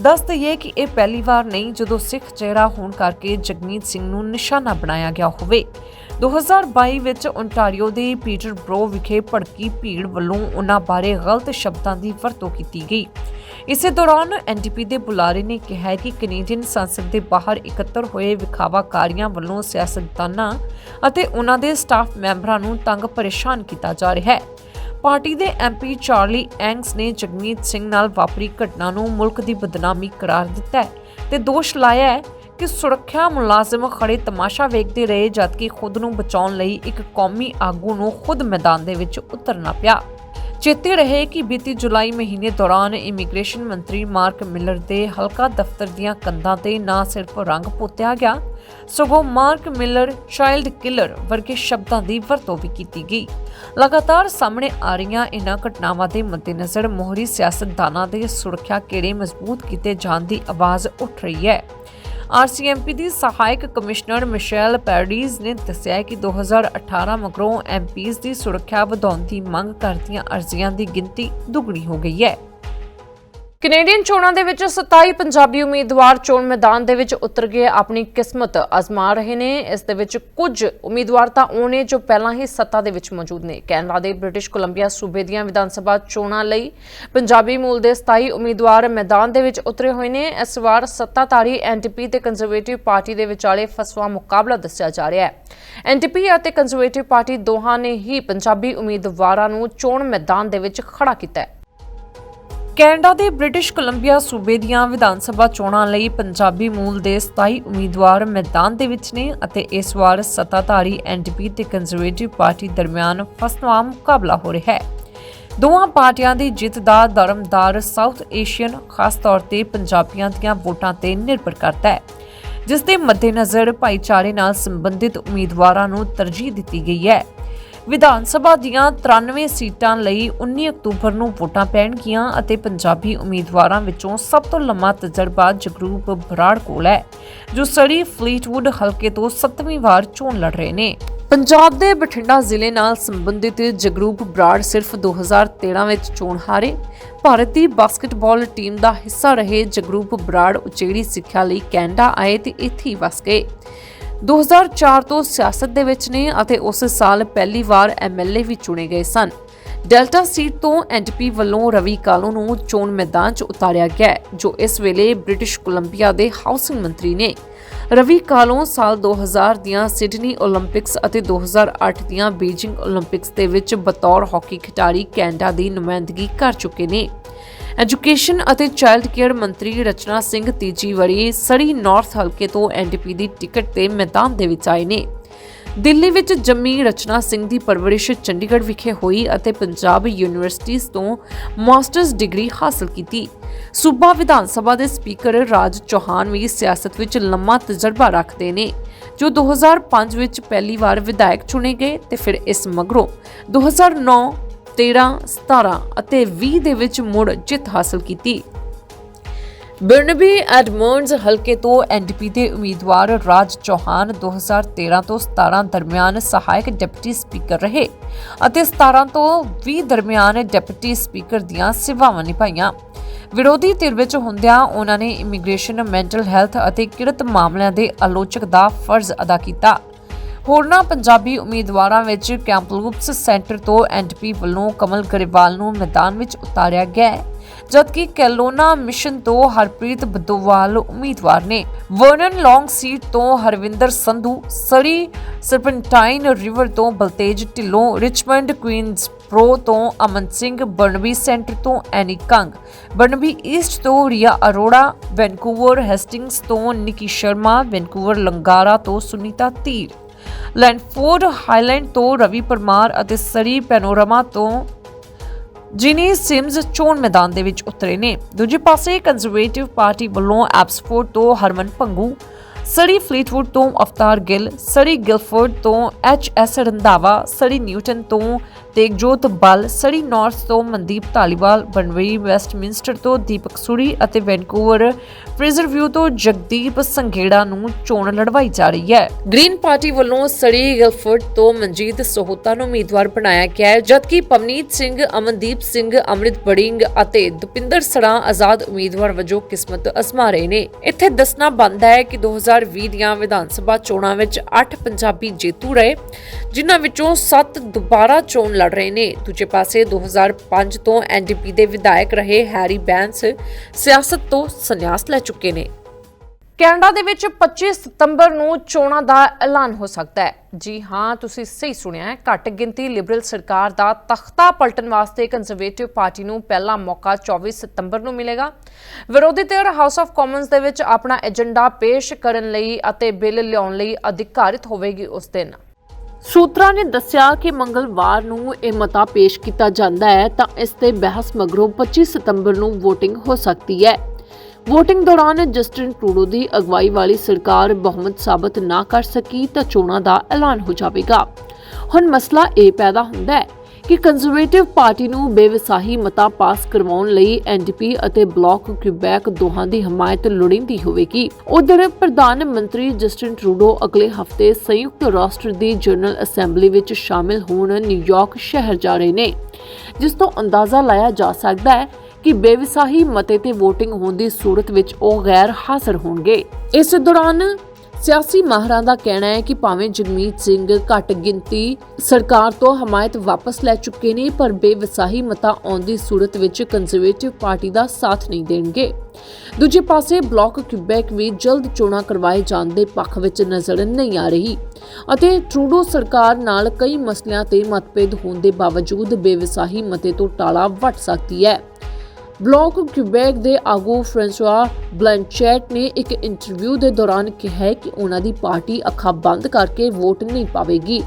ਦੱਸ ਦਈਏ ਕਿ ਇਹ ਪਹਿਲੀ ਵਾਰ ਨਹੀਂ ਜਦੋਂ ਸਿੱਖ ਚਿਹਰਾ ਹੋਣ ਕਰਕੇ ਜਗਮੀਤ ਸਿੰਘ ਨੂੰ ਨਿਸ਼ਾਨਾ ਬਣਾਇਆ ਗਿਆ ਹੋਵੇ। 2022 ਵਿੱਚ ਓਨਟਾਰੀਓ ਦੇ ਪੀਟਰ ਬਰੋ ਵਿਖੇ ਭੜਕੀ ਭੀੜ ਵੱਲੋਂ ਉਹਨਾਂ ਬਾਰੇ ਗਲਤ ਸ਼ਬਦਾਂ ਦੀ ਵਰਤੋਂ ਕੀਤੀ ਗਈ। ਇਸੇ ਦੌਰਾਨ ਐਨਡੀਪੀ ਦੇ ਬੁਲਾਰੇ ਨੇ ਕਿਹਾ ਕਿ ਕੈਨੇਡੀਅਨ ਸੰਸਦ ਦੇ ਬਾਹਰ ਇਕੱਤਰ ਹੋਏ ਵਿਖਾਵਾਕਾਰੀਆਂ ਵੱਲੋਂ ਸਿਆਸਤਦਾਨਾਂ ਅਤੇ ਉਹਨਾਂ ਦੇ ਸਟਾਫ ਮੈਂਬਰਾਂ ਨੂੰ ਤੰਗ ਪਰੇਸ਼ਾਨ ਕੀਤਾ ਜਾ ਰਿਹਾ ਹੈ। ਪਾਰਟੀ ਦੇ ਐਮਪੀ ਚਾਰਲੀ ਐਂਗਸ ਨੇ ਜਗਮੀਤ ਸਿੰਘ ਨਾਲ ਵਾਪਰੀ ਘਟਨਾ ਨੂੰ ਮੁਲਕ ਦੀ ਬਦਨਾਮੀ ਕਰਾਰ ਦਿੱਤਾ ਹੈ ਤੇ ਦੋਸ਼ ਲਾਇਆ ਹੈ ਕਿ ਸੁਰੱਖਿਆ ਮੁਲਾਜ਼ਮ ਖੜੇ ਤਮਾਸ਼ਾ ਵੇਖਦੇ ਰਹੇ, ਜਦਕਿ ਖੁਦ ਨੂੰ ਬਚਾਉਣ ਲਈ ਇੱਕ ਕੌਮੀ ਆਗੂ ਨੂੰ ਖੁਦ ਮੈਦਾਨ ਦੇ ਵਿੱਚ ਉਤਰਨਾ ਪਿਆ। ਚੇਤੇ ਰਹੇ ਕਿ ਬੀਤੀ ਜੁਲਾਈ ਮਹੀਨੇ ਦੌਰਾਨ ਇਮੀਗ੍ਰੇਸ਼ਨ ਮੰਤਰੀ ਮਾਰਕ ਮਿਲਰ ਦੇ ਹਲਕਾ ਦਫ਼ਤਰ ਦੀਆਂ ਕੰਧਾਂ ਤੇ ਨਾ ਸਿਰਫ ਰੰਗ ਪੋਤਿਆ ਗਿਆ, ਸਗੋਂ ਮਾਰਕ ਮਿਲਰ ਚਾਈਲਡ ਕਿਲਰ ਵਰਗੇ ਸ਼ਬਦਾਂ ਦੀ ਵਰਤੋਂ ਵੀ ਕੀਤੀ ਗਈ। ਲਗਾਤਾਰ ਸਾਹਮਣੇ ਆ ਰਹੀਆਂ ਇਹਨਾਂ ਘਟਨਾਵਾਂ ਦੇ ਮੱਦੇਨਜ਼ਰ ਮੋਹਰੀ ਸਿਆਸਤਦਾਨਾਂ ਦੇ ਸੁਰੱਖਿਆ ਕਿਹੜੇ ਮਜ਼ਬੂਤ ਕੀਤੇ ਜਾਣ ਦੀ ਆਵਾਜ਼ ਉੱਠ ਰਹੀ ਹੈ। ਆਰਸੀਐਮਪੀ ਦੀ ਸਹਾਇਕ ਕਮਿਸ਼ਨਰ ਮਿਸ਼ੈਲ ਪੈਰਡੀਜ਼ ਨੇ ਦੱਸਿਆ ਹੈ ਕਿ 2018 ਮਗਰੋਂ ਐਮਪੀਜ਼ ਦੀ ਸੁਰੱਖਿਆ ਵਧਾਉਣ ਦੀ ਮੰਗ ਕਰਦੀਆਂ ਅਰਜ਼ੀਆਂ ਦੀ ਗਿਣਤੀ ਦੁੱਗਣੀ ਹੋ ਗਈ ਹੈ। ਕੈਨੇਡੀਅਨ ਚੋਣਾਂ ਦੇ ਵਿੱਚ 27 ਪੰਜਾਬੀ ਉਮੀਦਵਾਰ ਚੋਣ ਮੈਦਾਨ ਦੇ ਵਿੱਚ ਉਤਰ ਕੇ ਆਪਣੀ ਕਿਸਮਤ ਅਜ਼ਮਾ ਰਹੇ ਨੇ। ਇਸ ਦੇ ਵਿੱਚ ਕੁਝ ਉਮੀਦਵਾਰ ਤਾਂ ਉਹ ਨੇ ਜੋ ਪਹਿਲਾਂ ਹੀ ਸੱਤਾ ਦੇ ਵਿੱਚ ਮੌਜੂਦ ਨੇ। ਕੈਨੇਡਾ ਦੇ ਬ੍ਰਿਟਿਸ਼ ਕੋਲੰਬੀਆ ਸੂਬੇ ਦੀਆਂ ਵਿਧਾਨ ਸਭਾ ਚੋਣਾਂ ਲਈ ਪੰਜਾਬੀ ਮੂਲ ਦੇ 27 ਉਮੀਦਵਾਰ ਮੈਦਾਨ ਦੇ ਵਿੱਚ ਉਤਰੇ ਹੋਏ ਨੇ। ਇਸ ਵਾਰ ਸੱਤਾਧਾਰੀ ਐਨਟੀਪੀ ਤੇ ਕੰਜ਼ਰਵੇਟਿਵ ਪਾਰਟੀ ਦੇ ਵਿਚਾਲੇ ਫਸਵਾ ਮੁਕਾਬਲਾ ਦੱਸਿਆ ਜਾ ਰਿਹਾ ਹੈ। ਐਨਟੀਪੀ ਅਤੇ ਕੰਜ਼ਰਵੇਟਿਵ ਪਾਰਟੀ ਦੋਹਾਂ ਨੇ ਹੀ ਪੰਜਾਬੀ ਉਮੀਦਵਾਰਾਂ ਨੂੰ ਚੋਣ ਮੈਦਾਨ ਦੇ ਵਿੱਚ ਖੜਾ ਕੀਤਾ ਹੈ। ਕੈਨੇਡਾ ਦੇ ਬ੍ਰਿਟਿਸ਼ ਕੋਲੰਬੀਆ ਸੂਬੇ ਦੀਆਂ ਵਿਧਾਨ ਸਭਾ ਚੋਣਾਂ ਲਈ ਪੰਜਾਬੀ ਮੂਲ ਦੇ 27 ਉਮੀਦਵਾਰ ਮੈਦਾਨ ਦੇ ਵਿੱਚ ਨੇ ਅਤੇ ਇਸ ਵਾਰ ਸੱਤਾਧਾਰੀ ਐਨਡੀਪੀ ਤੇ ਕੰਜ਼ਰਵੇਟਿਵ ਪਾਰਟੀ ਦਰਮਿਆਨ ਫਸਤਵਾ ਮੁਕਾਬਲਾ ਹੋ ਰਿਹਾ ਹੈ। ਦੋਵਾਂ ਪਾਰਟੀਆਂ ਦੀ ਜਿੱਤ ਦਾ ਦਰਮਦਾਰ ਸਾਊਥ ਏਸ਼ੀਅਨ ਖਾਸ ਤੌਰ ਤੇ ਪੰਜਾਬੀਆਂ ਦੀਆਂ ਵੋਟਾਂ ਤੇ ਨਿਰਭਰ ਕਰਦਾ ਹੈ, ਜਿਸ ਦੇ ਮੱਦੇਨਜ਼ਰ ਭਾਈਚਾਰੇ ਨਾਲ ਸੰਬੰਧਿਤ ਉਮੀਦਵਾਰਾਂ ਨੂੰ ਤਰਜੀਹ ਦਿੱਤੀ ਗਈ ਹੈ। ਵਿਧਾਨ ਸਭਾ ਦੀਆਂ 93 ਸੀਟਾਂ ਲਈ 19 ਅਕਤੂਬਰ ਨੂੰ ਵੋਟਾਂ ਪੈਣਗੀਆਂ ਅਤੇ ਪੰਜਾਬੀ ਉਮੀਦਵਾਰਾਂ ਵਿੱਚੋਂ ਸਭ ਤੋਂ ਲੰਮਾ ਤਜਰਬਾ ਜਗਰੂਪ ਬਰਾੜ ਕੋਲ ਹੈ, ਜੋ ਸੜੀ ਫਲੀਟਵੁੱਡ ਹਲਕੇ ਤੋਂ 7ਵੀਂ ਵਾਰ ਚੋਣ ਲੜ ਰਹੇ ਨੇ। ਪੰਜਾਬ ਦੇ ਬਠਿੰਡਾ ਜ਼ਿਲ੍ਹੇ ਨਾਲ ਸੰਬੰਧਿਤ ਜਗਰੂਪ ਬਰਾੜ ਸਿਰਫ 2013 ਵਿੱਚ ਚੋਣ ਹਾਰੇ। ਭਾਰਤੀ ਦੀ ਬਾਸਕਟਬਾਲ ਟੀਮ ਦਾ ਹਿੱਸਾ ਰਹੇ ਜਗਰੂਪ ਬਰਾੜ ਉਚੇੜੀ ਸਿੱਖਿਆ ਲਈ ਕੈਨੇਡਾ ਆਏ ਤੇ ਇੱਥੇ ਵਸ ਗਏ। 2004 ਤੋਂ ਸਿਆਸਤ ਦੇ ਵਿੱਚ ਨੇ ਅਤੇ ਉਸ ਸਾਲ ਪਹਿਲੀ ਵਾਰ ਐਮਐਲਏ ਵੀ ਚੁਣੇ ਗਏ ਸਨ। ਡੈਲਟਾ ਸੀਟ ਤੋਂ ਐਨਡੀਪੀ ਵੱਲੋਂ ਰਵੀ ਕਾਲੂ ਨੂੰ ਚੋਣ ਮੈਦਾਨ 'ਚ ਉਤਾਰਿਆ ਗਿਆ ਜੋ ਇਸ ਵੇਲੇ ਬ੍ਰਿਟਿਸ਼ ਕੋਲੰਬੀਆ ਦੇ ਹਾਊਸਿੰਗ ਮੰਤਰੀ ਨੇ। ਰਵੀ ਕਾਲੋਂ ਸਾਲ 2000 ਦੀਆਂ ਸਿਡਨੀ 올림픽ਸ ਅਤੇ 2008 ਦੀਆਂ ਬੀਜਿੰਗ 올림픽ਸ ਦੇ ਵਿੱਚ ਬਤੌਰ ਹਾਕੀ ਖਿਡਾਰੀ ਕੈਨੇਡਾ ਦੀ ਨੁਮਾਇੰਦਗੀ ਕਰ ਚੁੱਕੇ ਨੇ। ਐਜੂਕੇਸ਼ਨ ਅਤੇ ਚਾਈਲਡ ਕੇਅਰ ਮੰਤਰੀ ਰਚਨਾ ਸਿੰਘ ਤੀਜੀ ਵਾਰੀ ਸੜੀ ਨਾਰਥ ਹਲਕੇ ਤੋਂ ਐਨਡੀਪੀ ਦੀ ਟਿਕਟ ਤੇ ਮੈਦਾਨ ਦੇ ਵਿੱਚ ਆਏ ਨੇ। ਦਿੱਲੀ ਵਿੱਚ ਜੰਮੀ ਰਚਨਾ ਸਿੰਘ ਦੀ ਪਰਵਰਿਸ਼ ਚੰਡੀਗੜ੍ਹ ਵਿਖੇ ਹੋਈ ਅਤੇ ਪੰਜਾਬ ਯੂਨੀਵਰਸਿਟੀਜ਼ ਤੋਂ ਮਾਸਟਰਸ ਡਿਗਰੀ ਹਾਸਲ ਕੀਤੀ। ਸੂਬਾ ਵਿਧਾਨ ਸਭਾ ਦੇ ਸਪੀਕਰ ਰਾਜ ਚੌਹਾਨ ਵੀ ਸਿਆਸਤ ਵਿੱਚ ਲੰਮਾ ਤਜਰਬਾ ਰੱਖਦੇ ਨੇ, ਜੋ 2005 ਵਿੱਚ ਪਹਿਲੀ ਵਾਰ ਵਿਧਾਇਕ ਚੁਣੇ ਗਏ ਤੇ ਫਿਰ ਇਸ ਮਗਰੋਂ 2009 13 17 ਅਤੇ 20 ਦੇ ਵਿੱਚ ਮੁੜ ਜਿੱਤ ਹਾਸਲ ਕੀਤੀ। ਬਰਨਬੀ ਐਡਮੰਡਸ ਹਲਕੇ ਤੋਂ ਐਨਡੀਪੀ ਦੇ ਉਮੀਦਵਾਰ ਰਾਜ ਚੌਹਾਨ 2013 ਤੋਂ 17 ਦਰਮਿਆਨ ਸਹਾਇਕ ਡਿਪਟੀ ਸਪੀਕਰ ਰਹੇ ਅਤੇ 17 ਤੋਂ 20 ਦਰਮਿਆਨ ਡਿਪਟੀ ਸਪੀਕਰ ਦੀਆਂ ਸੇਵਾਵਾਂ ਨਿਭਾਈਆਂ। ਵਿਰੋਧੀ ਧਿਰ ਵਿੱਚ ਹੁੰਦਿਆਂ ਉਹਨਾਂ ਨੇ ਇਮੀਗ੍ਰੇਸ਼ਨ, ਮੈਂਟਲ ਹੈਲਥ ਅਤੇ ਕਿਰਤ ਮਾਮਲਿਆਂ ਦੇ ਆਲੋਚਕ ਦਾ ਫਰਜ਼ ਅਦਾ ਕੀਤਾ। ਹੋਰਨਾਂ ਪੰਜਾਬੀ ਉਮੀਦਵਾਰਾਂ ਵਿੱਚ ਕੈਂਪਲੂਪਸ ਸੈਂਟਰ ਤੋਂ ਐਨਡੀਪੀ ਵੱਲੋਂ ਕਮਲ ਗਰੇਵਾਲ ਨੂੰ ਮੈਦਾਨ ਵਿੱਚ ਉਤਾਰਿਆ ਗਿਆ ਹੈ, ਜਦਕਿ ਕੈਲੋਨਾ ਮਿਸ਼ਨ ਤੋਂ ਹਰਪ੍ਰੀਤ ਬਦੋਵਾਲ ਉਮੀਦਵਾਰ ਨੇ। ਵਰਨਨ ਲੌਂਗ ਸੀਟ ਤੋਂ ਹਰਵਿੰਦਰ ਸੰਧੂ ਸੜੀ ਸਰਪੈਂਟਾਈਨ ਰਿਵਰ ਤੋਂ Baltej Dhillon, Richmond Queensborough ਤੋਂ ਅਮਨ ਸਿੰਘ, ਬਰਨਬੀ ਸੈਂਟਰ ਤੋਂ ਐਨੀ ਕੰਗ, ਬਰਨਬੀ ਈਸਟ ਤੋਂ ਰੀਆ ਅਰੋੜਾ, ਵੈਨਕੂਵਰ ਹੈਸਟਿੰਗਸ ਤੋਂ ਨਿੱਕੀ ਸ਼ਰਮਾ, ਵੈਨਕੂਵਰ ਲੰਗਾਰਾ ਤੋਂ ਸੁਨੀਤਾ ਧੀਰ। ਲੈਂਡਫੋਰਡ ਹਾਈਲੈਂਡ ਤੋਂ ਰਵੀ ਪਰਮਾਰ ਅਤੇ ਸਰੀ ਪੈਨੋਰਾਮਾ ਤੋਂ ਜਿਨੀ ਸਿਮਸ ਚੋਣ ਮੈਦਾਨ ਦੇ ਵਿੱਚ ਉਤਰੇ ਨੇ। ਦੂਜੇ ਪਾਸੇ ਕੰਜ਼ਰਵੇਟਿਵ ਪਾਰਟੀ ਵੱਲੋਂ ਐਬਸਫੋਰਡ ਤੋਂ ਹਰਮਨ ਭੰਗੂ ਸੜੀ ਫਲੀਟਵੁੱਡ ਤੋਂ ਅਵਤਾਰ ਗਿੱਲ ਸੜੀ ਗਿਲਫੋਰਡ ਤੋਂ ਐਚ ਐਸ ਰੰਧਾਵਾ ਸੜੀ ਨਿਊਟਨ ਤੋਂ ਤੇਗਜੋਤ ਬਲ ਸੜੀ ਨਾਰਥ ਤੋਂ ਮਨਦੀਪ ਧਾਲੀਵਾਲ ਬਨਵੀ ਵੈਸਟਮਿੰਸਟਰ ਤੋਂ ਦੀਪਕ ਸੂਰੀ ਅਤੇ ਵੈਨਕੂਵਰ ਫ੍ਰੇਜ਼ਰ ਤੋਂ ਜਗਦੀਪ ਸੰਘੇੜਾ ਨੂੰ ਚੋਣ ਲੜਵਾਈ ਜਾ ਰਹੀ ਹੈ। ਗ੍ਰੀਨ ਪਾਰਟੀ ਵੱਲੋਂ ਸੜੀ ਗਿਲਫੋਰਡ ਤੋਂ ਮਨਜੀਤ ਸੋਹਤਾ ਨੂੰ ਉਮੀਦਵਾਰ ਬਣਾਇਆ ਗਿਆ ਹੈ, ਜਦਕਿ ਪਵਨੀਤ ਸਿੰਘ, ਅਮਨਦੀਪ ਸਿੰਘ, ਅੰਮ੍ਰਿਤ ਬੜਿੰਗ ਅਤੇ ਦੁਪਿੰਦਰ ਸੜਾ ਆਜ਼ਾਦ ਉਮੀਦਵਾਰ ਵਜੋਂ ਕਿਸਮਤ ਅਸਮਾ ਰਹੇ ਨੇ। ਇੱਥੇ ਦੱਸਣਾ ਬਣਦਾ ਹੈ ਕਿ 2020 ਦੀਆਂ ਵਿਧਾਨ ਸਭਾ ਚੋਣਾਂ ਵਿੱਚ 8 ਪੰਜਾਬੀ ਜੇਤੂ ਰਹੇ, ਜਿਨ੍ਹਾਂ ਵਿੱਚੋਂ 7 ਦੁਬਾਰਾ ਚੋਣ ਲੜ ਰਹੇ ਨੇ। ਦੂਜੇ ਪਾਸੇ 2005 ਤੋਂ ਐਨਡੀਪੀ ਦੇ ਵਿਧਾਇਕ ਰਹੇ ਹੈਰੀ ਬੈਂਸ ਸਿਆਸਤ ਤੋਂ ਸੰਨਿਆਸ ਲੈ ਚੁੱਕੇ ਨੇ। ਕੈਨੇਡਾ ਦੇ ਵਿੱਚ 25 ਸਤੰਬਰ ਨੂੰ ਚੋਣਾਂ ਦਾ ਐਲਾਨ ਹੋ ਸਕਦਾ ਹੈ। ਜੀ ਹਾਂ, ਤੁਸੀਂ ਸਹੀ ਸੁਣਿਆ ਹੈ। ਘੱਟ ਗਿਣਤੀ ਲਿਬਰਲ ਸਰਕਾਰ ਦਾ ਤਖਤਾ ਪਲਟਣ ਵਾਸਤੇ ਕੰਜ਼ਰਵੇਟਿਵ ਪਾਰਟੀ ਨੂੰ ਪਹਿਲਾ ਮੌਕਾ 24 ਸਤੰਬਰ ਨੂੰ ਮਿਲੇਗਾ। ਵਿਰੋਧੀ ਧਿਰ ਹਾਊਸ ਆਫ ਕਾਮਨਸ ਦੇ ਵਿੱਚ ਆਪਣਾ ਏਜੰਡਾ ਪੇਸ਼ ਕਰਨ ਲਈ ਅਤੇ ਬਿੱਲ ਲਿਆਉਣ ਲਈ ਅਧਿਕਾਰਿਤ ਹੋਵੇਗੀ ਉਸ ਦਿਨ। ਸੂਤਰਾਂ ਨੇ ਦੱਸਿਆ ਕਿ ਮੰਗਲਵਾਰ ਨੂੰ ਇਹ ਮਤਾ ਪੇਸ਼ ਕੀਤਾ ਜਾਂਦਾ ਹੈ, ਤਾਂ ਇਸ ਤੇ ਬਹਿਸ ਮਗਰੋਂ 25 ਸਤੰਬਰ ਨੂੰ VOTING ਹੋ ਸਕਦੀ ਹੈ। VOTING ਦੌਰਾਨ ਜਸਟਿਨ ਟਰੂਡੋ ਦੀ ਅਗਵਾਈ ਵਾਲੀ ਸਰਕਾਰ ਬਹੁਮਤ ਸਾਬਤ ਨਾ ਕਰ ਸਕੀ ਤਾਂ ਚੋਣਾਂ ਦਾ ਐਲਾਨ ਹੋ ਜਾਵੇਗਾ। ਹੁਣ ਮਸਲਾ ਇਹ ਪੈਦਾ ਹੁੰਦਾ ਹੈ ਕਿ ਕੰਜ਼ਰਵੇਟਿਵ ਪਾਰਟੀ ਨੂੰ ਬੇਵਸਾਹੀ ਮਤਾ ਪਾਸ ਕਰਵਾਉਣ ਲਈ ਐਨਡੀਪੀ ਅਤੇ ਬਲਾਕ ਕਿਊਬੈਕ ਦੋਹਾਂ ਦੀ ਹਮਾਇਤ ਲੋੜੀਂਦੀ ਹੋਵੇਗੀ। ਉਧਰ ਪ੍ਰਧਾਨ ਮੰਤਰੀ ਜਸਟਿਨ ਟਰੂਡੋ ਅਗਲੇ ਹਫ਼ਤੇ ਸੰਯੁਕਤ ਰਾਸ਼ਟਰ ਦੀ ਜਨਰਲ ਅਸੈਂਬਲੀ ਵਿੱਚ ਸ਼ਾਮਿਲ ਹੋਣ ਨਿਊਯਾਰਕ ਸ਼ਹਿਰ ਜਾ ਰਹੇ ਨੇ, ਜਿਸ ਤੋਂ ਅੰਦਾਜ਼ਾ ਲਾਇਆ ਜਾ ਸਕਦਾ ਹੈ ਕਿ ਬੇਵਸਾਹੀ ਮਤੇ ਤੇ VOTING ਹੋਣ ਦੀ ਸੂਰਤ ਵਿੱਚ ਉਹ ਗੈਰ ਹਾਜ਼ਰ ਹੋਣਗੇ। ਇਸ ਦੌਰਾਨ ਸਿਆਸੀ ਮਾਹਰਾਂ ਦਾ ਕਹਿਣਾ ਹੈ ਕਿ ਭਾਵੇਂ ਜਗਮੀਤ ਸਿੰਘ ਘੱਟ ਗਿਣਤੀ ਸਰਕਾਰ ਤੋਂ ਹਮਾਇਤ ਵਾਪਸ ਲੈ ਚੁੱਕੇ ਨੇ, ਪਰ ਬੇਵਸਾਹੀ ਮਤਾ ਆਉਣ ਸੂਰਤ ਵਿੱਚ ਕੰਜ਼ਰਵੇਟਿਵ ਪਾਰਟੀ ਦਾ ਸਾਥ ਨਹੀਂ ਦੇਣਗੇ। ਦੂਜੇ ਪਾਸੇ ਬਲਾਕ ਕਿਊਬੈਕ ਵੀ ਜਲਦ ਚੋਣਾਂ ਕਰਵਾਏ ਜਾਣ ਦੇ ਪੱਖ ਵਿੱਚ ਨਜ਼ਰ ਨਹੀਂ ਆ ਰਹੀ ਅਤੇ ਟਰੂਡੋ ਸਰਕਾਰ ਨਾਲ ਕਈ ਮਸਲਿਆਂ ਤੇ ਮਤਭੇਦ ਹੋਣ ਦੇ ਬਾਵਜੂਦ ਬੇਵਸਾਹੀ ਮਤੇ ਤੋਂ ਟਾਲਾ ਵੱਟ ਸਕਦੀ ਹੈ। ਬਲੌਕ ਕਿਊਬੈਕ ਦੇ ਆਗੂ ਫ੍ਰਾਂਸਵਾ ਬਲੈਂਚੈਟ ਨੇ ਇੱਕ ਇੰਟਰਵਿਊ ਦੇ ਦੌਰਾਨ ਕਿਹਾ ਕਿ ਉਹਨਾਂ ਦੀ ਪਾਰਟੀ ਅੱਖਾਂ ਬੰਦ ਕਰਕੇ ਵੋਟ ਨਹੀਂ ਪਾਵੇਗੀ।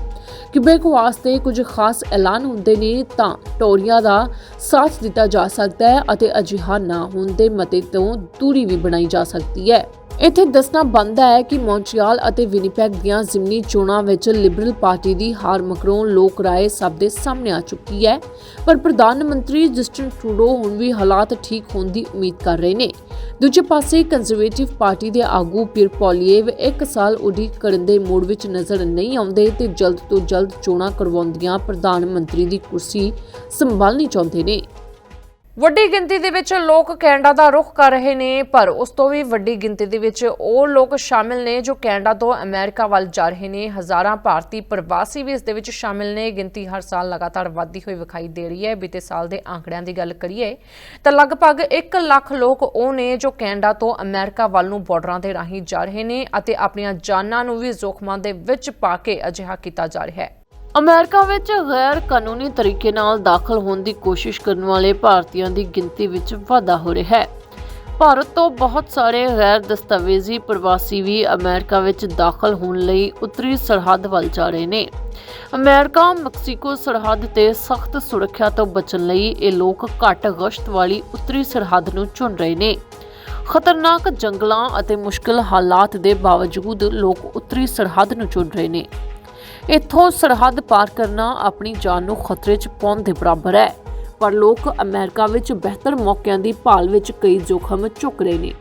ਕਿਊਬੈਕ ਵਾਸਤੇ ਕੁਝ ਖਾਸ ਐਲਾਨ ਹੁੰਦੇ ਨੇ ਤਾਂ ਟੋਰੀਆਂ ਦਾ ਸਾਥ ਦਿੱਤਾ ਜਾ ਸਕਦਾ ਹੈ ਅਤੇ ਅਜਿਹਾ ਨਾ ਹੋਣ ਦੇ ਮਤੇ ਤੋਂ ਦੂਰੀ ਵੀ ਬਣਾਈ ਜਾ ਸਕਦੀ ਹੈ। ਇੱਥੇ ਦੱਸਣਾ ਬਣਦਾ ਹੈ ਕਿ ਮੌਂਟਰੀਅਲ ਅਤੇ ਵਿਨੀਪੈਗ ਦੀਆਂ ਜ਼ਿਮਨੀ ਚੋਣਾਂ ਵਿੱਚ ਲਿਬਰਲ ਪਾਰਟੀ ਦੀ ਹਾਰ ਮਗਰੋਂ ਲੋਕ ਰਾਏ ਸਭ ਦੇ ਸਾਹਮਣੇ ਆ ਚੁੱਕੀ ਹੈ। ਪਰ ਪ੍ਰਧਾਨ ਮੰਤਰੀ ਜਸਟਿਨ ਟਰੂਡੋ ਹੁਣ ਵੀ ਹਾਲਾਤ ਠੀਕ ਹੋਣ ਦੀ ਉਮੀਦ ਕਰ ਰਹੇ ਨੇ। ਦੂਜੇ ਪਾਸੇ ਕੰਜ਼ਰਵੇਟਿਵ ਪਾਰਟੀ ਦੇ ਆਗੂ ਪਿਰ ਪੋਲੀਏਵ ਇੱਕ ਸਾਲ ਉਡੀਕ ਕਰਨ ਦੇ ਮੋੜ ਵਿੱਚ ਨਜ਼ਰ ਨਹੀਂ ਆਉਂਦੇ ਤੇ ਜਲਦ ਤੋਂ ਜਲਦ ਚੋਣਾਂ ਕਰਵਾਉਂਦੀਆਂ ਪ੍ਰਧਾਨ ਮੰਤਰੀ ਦੀ ਕੁਰਸੀ ਸੰਭਾਲਣੀ ਚਾਹੁੰਦੇ ਨੇ। ਵੱਡੀ ਗਿਣਤੀ ਦੇ ਵਿੱਚ ਲੋਕ ਕੈਨੇਡਾ ਦਾ ਰੁਖ ਕਰ ਰਹੇ ਨੇ, ਪਰ ਉਸ ਤੋਂ ਵੀ ਵੱਡੀ ਗਿਣਤੀ ਦੇ ਵਿੱਚ ਉਹ ਲੋਕ ਸ਼ਾਮਿਲ ਨੇ ਜੋ ਕੈਨੇਡਾ ਤੋਂ ਅਮਰੀਕਾ ਵੱਲ ਜਾ ਰਹੇ ਨੇ। ਹਜ਼ਾਰਾਂ ਭਾਰਤੀ ਪ੍ਰਵਾਸੀ ਵੀ ਇਸ ਦੇ ਵਿੱਚ ਸ਼ਾਮਿਲ ਨੇ। ਗਿਣਤੀ ਹਰ ਸਾਲ ਲਗਾਤਾਰ ਵਧਦੀ ਹੋਈ ਵਿਖਾਈ ਦੇ ਰਹੀ ਹੈ। ਬੀਤੇ ਸਾਲ ਦੇ ਆંકੜਿਆਂ ਦੀ ਗੱਲ ਕਰੀਏ, ਤਾਂ ਲਗਭਗ 1 ਲੱਖ ਲੋਕ ਉਹ ਨੇ ਜੋ ਕੈਨੇਡਾ ਤੋਂ ਅਮਰੀਕਾ ਵੱਲ ਨੂੰ ਬਾਰਡਰਾਂ ਦੇ ਰਾਹੀਂ ਜਾ ਰਹੇ ਨੇ ਅਤੇ ਆਪਣੀਆਂ ਜਾਨਾਂ ਨੂੰ ਵੀ ਜ਼ੋਖਮਾਂ ਦੇ ਵਿੱਚ ਪਾ ਕੇ ਅਜਿਹਾ ਕੀਤਾ ਜਾ ਰਿਹਾ ਹੈ। ਅਮਰੀਕਾ ਵਿੱਚ ਗੈਰ ਕਾਨੂੰਨੀ ਤਰੀਕੇ ਨਾਲ ਦਾਖਲ ਹੋਣ ਦੀ ਕੋਸ਼ਿਸ਼ ਕਰਨ ਵਾਲੇ ਭਾਰਤੀਆਂ ਦੀ ਗਿਣਤੀ ਵਿੱਚ ਵਾਧਾ ਹੋ ਰਿਹਾ ਹੈ। ਭਾਰਤ ਤੋਂ ਬਹੁਤ ਸਾਰੇ ਗੈਰ ਦਸਤਾਵੇਜ਼ੀ ਪ੍ਰਵਾਸੀ ਵੀ ਅਮਰੀਕਾ ਵਿੱਚ ਦਾਖਲ ਹੋਣ ਲਈ ਉੱਤਰੀ ਸਰਹੱਦ ਵੱਲ ਜਾ ਰਹੇ ਨੇ। ਅਮਰੀਕਾ ਮੈਕਸੀਕੋ ਸਰਹੱਦ ਤੇ ਸਖਤ ਸੁਰੱਖਿਆ ਤੋਂ ਬਚਣ ਲਈ ਇਹ ਲੋਕ ਘੱਟ ਗਸ਼ਤ ਵਾਲੀ ਉੱਤਰੀ ਸਰਹੱਦ ਨੂੰ ਚੁਣ ਰਹੇ ਨੇ। ਖਤਰਨਾਕ ਜੰਗਲਾਂ ਅਤੇ ਮੁਸ਼ਕਲ ਹਾਲਾਤ ਦੇ ਬਾਵਜੂਦ ਲੋਕ ਉੱਤਰੀ ਸਰਹੱਦ ਨੂੰ ਚੁਣ ਰਹੇ ਨੇ। ਇੱਥੋਂ ਸਰਹੱਦ ਪਾਰ ਕਰਨਾ ਆਪਣੀ ਜਾਨ ਨੂੰ ਖਤਰੇ 'ਚ ਪਾਉਣ ਦੇ ਬਰਾਬਰ ਹੈ। ਪਰ ਲੋਕ ਅਮਰੀਕਾ ਵਿੱਚ ਬਿਹਤਰ ਮੌਕਿਆਂ ਦੀ ਭਾਲ ਵਿੱਚ ਕਈ ਜੋਖਮ ਚੁੱਕ ਰਹੇ ਨੇ।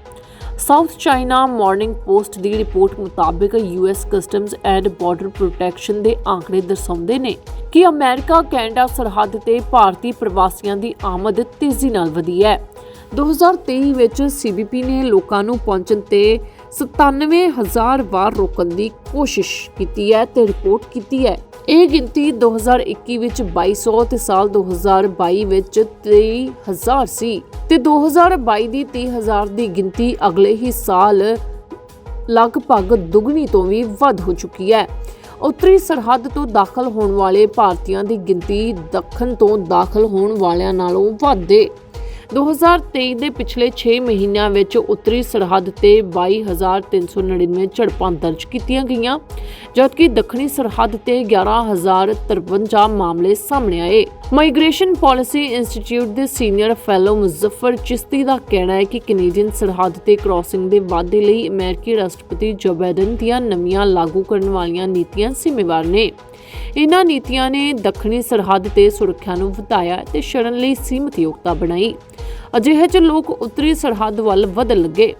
ਸਾਊਥ ਚਾਈਨਾ ਮਾਰਨਿੰਗ ਪੋਸਟ ਦੀ ਰਿਪੋਰਟ ਮੁਤਾਬਕ US customs and border protection ਦੇ ਆંકੜੇ ਦਰਸਾਉਂਦੇ ਨੇ ਕਿ ਅਮਰੀਕਾ, ਕੈਨੇਡਾ ਸਰਹੱਦ ਤੇ ਭਾਰਤੀ ਪ੍ਰਵਾਸੀਆਂ ਦੀ ਆਮਦ ਤੇਜ਼ੀ ਨਾਲ ਵਧੀ ਹੈ। 2023 ਵਿੱਚ ਸੀਬੀਪੀ ਨੇ ਲੋਕਾਂ ਨੂੰ ਪਹੁੰਚਣ ਤੇ 97000 ਵਾਰ ਰੋਕਣ ਦੀ ਕੋਸ਼ਿਸ਼ ਕੀਤੀ ਹੈ ਤੇ ਰਿਪੋਰਟ ਕੀਤੀ ਹੈ। ਇਹ ਗਿਣਤੀ 2021 ਵਿੱਚ 2200 ਤੇ ਸਾਲ 2022 ਵਿੱਚ 23000 ਸੀ ਤੇ 2022 ਦੀ 30000 ਦੀ ਗਿਣਤੀ ਅਗਲੇ ਹੀ ਸਾਲ ਲਗਭਗ ਦੁੱਗਣੀ ਤੋਂ ਵੀ ਵੱਧ ਹੋ ਚੁੱਕੀ ਹੈ। ਉੱਤਰੀ ਸਰਹੱਦ ਤੋਂ ਦਾਖਲ ਹੋਣ ਵਾਲੇ ਭਾਰਤੀਆਂ ਦੀ ਗਿਣਤੀ ਦੱਖਣ ਤੋਂ ਦਾਖਲ ਹੋਣ ਵਾਲਿਆਂ ਨਾਲੋਂ ਵੱਧ ਹੈ 2023 ਦੇ ਪਿਛਲੇ 6 ਮਹੀਨਿਆਂ ਵਿੱਚ ਉੱਤਰੀ ਸਰਹੱਦ ਤੇ 22399 ਝੜਪਾਂ ਦਰਜ ਕੀਤੀਆਂ ਗਈਆਂ, ਜਦਕਿ ਦੱਖਣੀ ਸਰਹੱਦ ਤੇ 11053 ਮਾਮਲੇ ਸਾਹਮਣੇ ਆਏ। ਮਾਈਗ੍ਰੇਸ਼ਨ ਪਾਲਿਸੀ ਇੰਸਟੀਚਿਊਟ ਦੇ ਸੀਨੀਅਰ ਫੈਲੋ ਮੁਜ਼ੱਫਰ ਚਿਸ਼ਤੀ ਦਾ ਕਹਿਣਾ ਹੈ ਕਿ ਕੈਨੇਡੀਅਨ ਸਰਹੱਦ ਤੇ ਕ੍ਰਾਸਿੰਗ ਦੇ ਵਾਧੇ ਲਈ ਅਮਰੀਕੀ ਰਾਸ਼ਟਰਪਤੀ ਜੋ ਬਾਈਡਨ ਦੀਆਂ ਨਵੀਆਂ ਲਾਗੂ ਕਰਨ ਵਾਲੀਆਂ ਨੀਤੀਆਂ ਜ਼ਿੰਮੇਵਾਰ ਨੇ। ਇਨ੍ਹਾਂ ਨੀਤੀਆਂ ਨੇ ਦੱਖਣੀ ਸਰਹੱਦ ਤੇ ਸੁਰੱਖਿਆ ਨੂੰ ਵਧਾਇਆ ਤੇ ਸ਼ਰਨ ਲਈ ਸੀਮਤ ਯੋਗਤਾ ਬਣਾਈ। ਅਜਿਹੇ ਚ ਲੋਕ ਉੱਤਰੀ ਸਰਹੱਦ ਵੱਲ ਵਧਣ ਲੱਗੇ।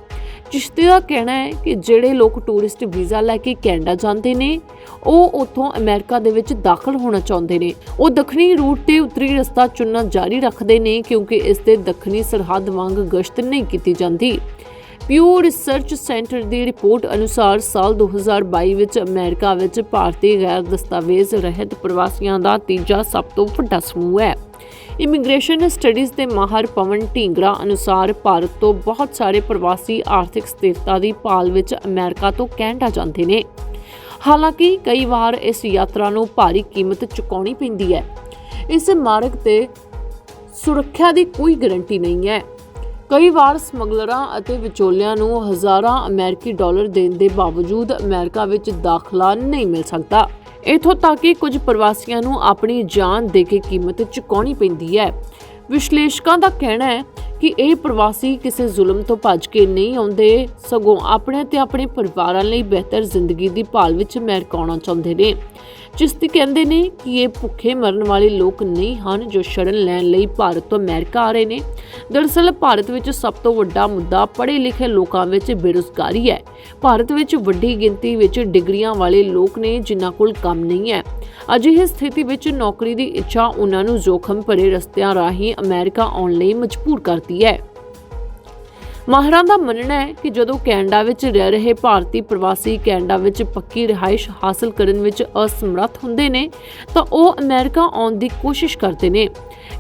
ਚਿਸ਼ਤੀ ਦਾ ਕਹਿਣਾ ਹੈ ਕਿ ਜਿਹੜੇ ਲੋਕ ਟੂਰਿਸਟ ਵੀਜ਼ਾ ਲੈ ਕੇ ਕੈਨੇਡਾ ਜਾਂਦੇ ਨੇ, ਉਹ ਉੱਥੋਂ ਅਮਰੀਕਾ ਦੇ ਵਿੱਚ ਦਾਖਲ ਹੋਣਾ ਚਾਹੁੰਦੇ ਨੇ। ਉਹ ਦੱਖਣੀ ਰੂਟ ਤੇ ਉੱਤਰੀ ਰਸਤਾ ਚੁਣਨਾ ਜਾਰੀ ਰੱਖਦੇ ਨੇ ਕਿਉਂਕਿ ਇਸ ਤੇ ਦੱਖਣੀ ਸਰਹੱਦ ਵਾਂਗ ਗਸ਼ਤ ਨਹੀਂ ਕੀਤੀ ਜਾਂਦੀ। ਪਿਊ ਰਿਸਰਚ ਸੈਂਟਰ ਦੀ ਰਿਪੋਰਟ ਅਨੁਸਾਰ ਸਾਲ 2022 ਵਿੱਚ ਅਮਰੀਕਾ ਵਿੱਚ ਭਾਰਤੀ ਗੈਰ ਦਸਤਾਵੇਜ਼ ਰਹਿਤ ਪ੍ਰਵਾਸੀਆਂ ਦਾ ਤੀਜਾ ਸਭ ਤੋਂ ਵੱਡਾ ਸਮੂਹ ਹੈ। ਇਮੀਗ੍ਰੇਸ਼ਨ ਸਟੱਡੀਜ਼ ਦੇ ਮਾਹਰ ਪਵਨ ਢੀਂਗਰਾ ਅਨੁਸਾਰ ਭਾਰਤ ਤੋਂ ਬਹੁਤ ਸਾਰੇ ਪ੍ਰਵਾਸੀ ਆਰਥਿਕ ਸਥਿਰਤਾ ਦੀ ਭਾਲ ਵਿੱਚ ਅਮਰੀਕਾ ਤੋਂ ਕੈਨੇਡਾ ਜਾਂਦੇ ਨੇ। ਹਾਲਾਂਕਿ ਕਈ ਵਾਰ ਇਸ ਯਾਤਰਾ ਨੂੰ ਭਾਰੀ ਕੀਮਤ ਚੁਕਾਉਣੀ ਪੈਂਦੀ ਹੈ। ਇਸ ਮਾਰਗ ਤੇ ਸੁਰੱਖਿਆ ਦੀ ਕੋਈ ਗਾਰੰਟੀ ਨਹੀਂ ਹੈ। ਕਈ ਵਾਰ ਸਮਗਲਰਾਂ ਅਤੇ ਵਿਚੋਲਿਆਂ ਨੂੰ ਹਜ਼ਾਰਾਂ ਅਮਰੀਕੀ ਡਾਲਰ ਦੇਣ ਦੇ ਬਾਵਜੂਦ ਅਮਰੀਕਾ ਵਿੱਚ ਦਾਖਲਾ ਨਹੀਂ ਮਿਲ ਸਕਦਾ। ਇਥੋਂ ਤੱਕ ਕਿ ਕੁਝ ਪ੍ਰਵਾਸੀਆਂ ਨੂੰ ਆਪਣੀ ਜਾਨ ਦੇ ਕੇ ਕੀਮਤ ਚੁਕਾਉਣੀ ਪੈਂਦੀ ਹੈ। ਵਿਸ਼ਲੇਸ਼ਕਾਂ ਦਾ ਕਹਿਣਾ ਹੈ ਕਿ ਇਹ ਪ੍ਰਵਾਸੀ ਕਿਸੇ ਜ਼ੁਲਮ ਤੋਂ ਭੱਜ ਕੇ ਨਹੀਂ ਆਉਂਦੇ, ਸਗੋਂ ਆਪਣੇ ਤੇ ਆਪਣੇ ਪਰਿਵਾਰਾਂ ਲਈ ਬਿਹਤਰ ਜ਼ਿੰਦਗੀ ਦੀ ਭਾਲ ਵਿੱਚ ਅਮਰੀਕਾ ਆਉਣਾ ਚਾਹੁੰਦੇ ਨੇ। ਚਿਸ਼ਤੀ ਕਹਿੰਦੇ ਨੇ ਕਿ ਇਹ ਭੁੱਖੇ ਮਰਨ ਵਾਲੇ ਲੋਕ ਨਹੀਂ ਹਨ ਜੋ ਸ਼ਰਨ ਲੈਣ ਲਈ ਭਾਰਤ ਤੋਂ ਅਮਰੀਕਾ ਆ ਰਹੇ ਨੇ। ਦਰਅਸਲ ਭਾਰਤ ਵਿੱਚ ਸਭ ਤੋਂ ਵੱਡਾ ਮੁੱਦਾ ਪੜ੍ਹੇ ਲਿਖੇ ਲੋਕਾਂ ਵਿੱਚ ਬੇਰੁਜ਼ਗਾਰੀ ਹੈ। ਭਾਰਤ ਵਿੱਚ ਵੱਡੀ ਗਿਣਤੀ ਵਿੱਚ ਡਿਗਰੀਆਂ ਵਾਲੇ ਲੋਕ ਨੇ, ਜਿਨ੍ਹਾਂ ਕੋਲ ਕੰਮ ਨਹੀਂ ਹੈ। ਅਜਿਹੀ ਸਥਿਤੀ ਵਿੱਚ ਨੌਕਰੀ ਦੀ ਇੱਛਾ ਉਹਨਾਂ ਨੂੰ ਜੋਖਮ ਭਰੇ ਰਸਤਿਆਂ ਰਾਹੀਂ ਅਮਰੀਕਾ ਆਉਣ ਲਈ ਮਜਬੂਰ ਕਰਦੀ ਹੈ। ਮਾਹਰਾਂ ਦਾ ਮੰਨਣਾ ਹੈ ਕਿ ਜਦੋਂ ਕੈਨੇਡਾ ਵਿੱਚ ਰਹਿ ਰਹੇ ਭਾਰਤੀ ਪ੍ਰਵਾਸੀ ਕੈਨੇਡਾ ਵਿੱਚ ਪੱਕੀ ਰਿਹਾਇਸ਼ ਹਾਸਲ ਕਰਨ ਵਿੱਚ ਅਸਮਰੱਥ ਹੁੰਦੇ ਨੇ, ਤਾਂ ਉਹ ਅਮਰੀਕਾ ਆਉਣ ਦੀ ਕੋਸ਼ਿਸ਼ ਕਰਦੇ ਨੇ।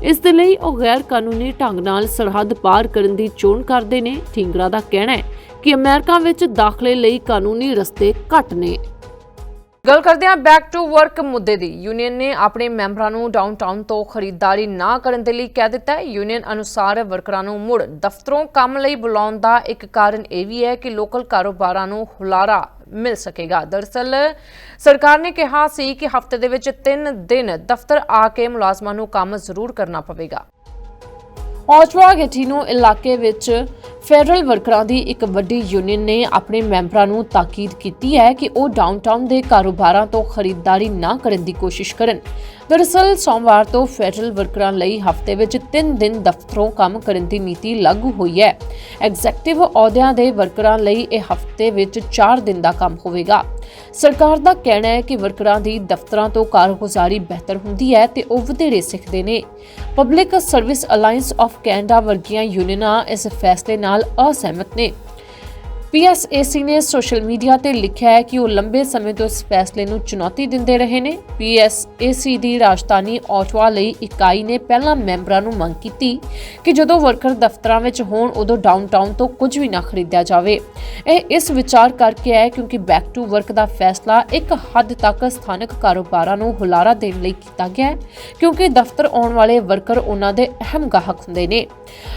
ਇਸ ਦੇ ਲਈ ਉਹ ਗੈਰ ਕਾਨੂੰਨੀ ਢੰਗ ਨਾਲ ਸਰਹੱਦ ਪਾਰ ਕਰਨ ਦੀ ਚੋਣ ਕਰਦੇ ਨੇ। ਠਿੰਗਰਾ ਦਾ ਕਹਿਣਾ ਹੈ ਕਿ ਅਮਰੀਕਾ ਵਿੱਚ ਦਾਖਲੇ ਲਈ ਕਾਨੂੰਨੀ ਰਸਤੇ ਘੱਟ ਨੇ। ਗੱਲ ਕਰਦੇ ਹਾਂ ਬੈਕ ਟੂ ਵਰਕ ਮੁੱਦੇ ਦੀ। ਯੂਨੀਅਨ ਨੇ ਆਪਣੇ ਮੈਂਬਰਾਂ ਨੂੰ ਡਾਊਨਟਾਊਨ ਤੋਂ ਖਰੀਦਦਾਰੀ ਨਾ ਕਰਨ ਦੇ ਲਈ ਕਹਿ ਦਿੱਤਾ ਹੈ। ਯੂਨੀਅਨ ਅਨੁਸਾਰ ਵਰਕਰਾਂ ਨੂੰ ਮੁੜ ਦਫ਼ਤਰੋਂ ਕੰਮ ਲਈ ਬੁਲਾਉਣ ਦਾ ਇੱਕ ਕਾਰਨ ਇਹ ਵੀ ਹੈ ਕਿ ਲੋਕਲ ਕਾਰੋਬਾਰਾਂ ਨੂੰ ਹੁਲਾਰਾ ਮਿਲ ਸਕੇਗਾ। ਦਰਅਸਲ ਸਰਕਾਰ ਨੇ ਕਿਹਾ ਸੀ ਕਿ ਹਫ਼ਤੇ ਦੇ ਵਿੱਚ 3 ਦਿਨ ਦਫ਼ਤਰ ਆ ਕੇ ਮੁਲਾਜ਼ਮਾਂ ਨੂੰ ਕੰਮ ਜ਼ਰੂਰ ਕਰਨਾ ਪਵੇਗਾ। ਔਜਵਾ ਗੈਟੀਨੋ ਇਲਾਕੇ ਵਿੱਚ ਫੈਡਰਲ ਵਰਕਰਾਂ ਦੀ ਇੱਕ ਵੱਡੀ ਯੂਨੀਅਨ ਨੇ ਆਪਣੇ ਮੈਂਬਰਾਂ ਨੂੰ ਤਾਕੀਦ ਕੀਤੀ ਹੈ ਕਿ ਉਹ ਡਾਊਨਟਾਊਨ ਦੇ ਕਾਰੋਬਾਰਾਂ ਤੋਂ ਖਰੀਦਦਾਰੀ ਨਾ ਕਰਨ ਦੀ ਕੋਸ਼ਿਸ਼ ਕਰਨ। ਦਰਅਸਲ, ਸੋਮਵਾਰ ਤੋਂ ਫੈਡਰਲ ਵਰਕਰਾਂ ਲਈ ਹਫ਼ਤੇ ਵਿੱਚ 3 ਦਿਨ ਦਫ਼ਤਰੋਂ ਕੰਮ ਕਰਨ ਦੀ ਨੀਤੀ ਲਾਗੂ ਹੋਈ ਹੈ। ਐਗਜ਼ੈਕਟਿਵ ਅਹੁਦਿਆਂ ਦੇ ਵਰਕਰਾਂ ਲਈ ਇਹ ਹਫ਼ਤੇ ਵਿੱਚ 4 ਦਿਨ ਦਾ ਕੰਮ ਹੋਵੇਗਾ। ਸਰਕਾਰ ਦਾ ਕਹਿਣਾ ਹੈ ਕਿ ਵਰਕਰਾਂ ਦੀ ਦਫ਼ਤਰਾਂ ਤੋਂ ਕਾਰਗੁਜ਼ਾਰੀ ਬਿਹਤਰ ਹੁੰਦੀ ਹੈ ਤੇ ਉਹ ਵਧੇਰੇ ਸਿੱਖਦੇ ਨੇ। Public service alliance of Canada ਵਰਗੀਆਂ ਯੂਨੀਅਨਾਂ ਇਸ ਫੈਸਲੇ ਨਾਲ ਅਸਹਿਮਤ ਨੇ। ਪੀਐਸਏਸੀ ਨੇ ਸੋਸ਼ਲ ਮੀਡੀਆ ਤੇ ਲਿਖਿਆ ਹੈ ਕਿ ਉਹ ਲੰਬੇ ਸਮੇਂ ਤੋਂ ਇਸ ਫੈਸਲੇ ਨੂੰ ਚੁਣੌਤੀ ਦਿੰਦੇ ਰਹੇ ਨੇ। ਪੀਐਸਏਸੀ ਦੀ ਰਾਜਧਾਨੀ ਆਟਵਾ ਲਈ ਇਕਾਈ ਨੇ ਪਹਿਲਾਂ ਮੈਂਬਰਾਂ ਨੂੰ ਮੰਗ ਕੀਤੀ ਕਿ ਜਦੋਂ ਵਰਕਰ ਦਫ਼ਤਰਾਂ ਵਿੱਚ ਹੋਣ, ਉਦੋਂ ਡਾਊਨਟਾਊਨ ਤੋਂ ਕੁਝ ਵੀ ਨਾ ਖਰੀਦਿਆ ਜਾਵੇ। ਇਹ ਇਸ ਵਿਚਾਰ ਕਰਕੇ ਹੈ ਕਿਉਂਕਿ ਬੈਕ ਟੂ ਵਰਕ ਦਾ ਫੈਸਲਾ ਇੱਕ ਹੱਦ ਤੱਕ ਸਥਾਨਕ ਕਾਰੋਬਾਰਾਂ ਨੂੰ ਹੁਲਾਰਾ ਦੇਣ ਲਈ ਕੀਤਾ ਗਿਆ ਹੈ, ਕਿਉਂਕਿ ਦਫ਼ਤਰ ਆਉਣ ਵਾਲੇ ਵਰਕਰ ਉਹਨਾਂ ਦੇ ਅਹਿਮ ਗਾਹਕ ਹੁੰਦੇ ਨੇ।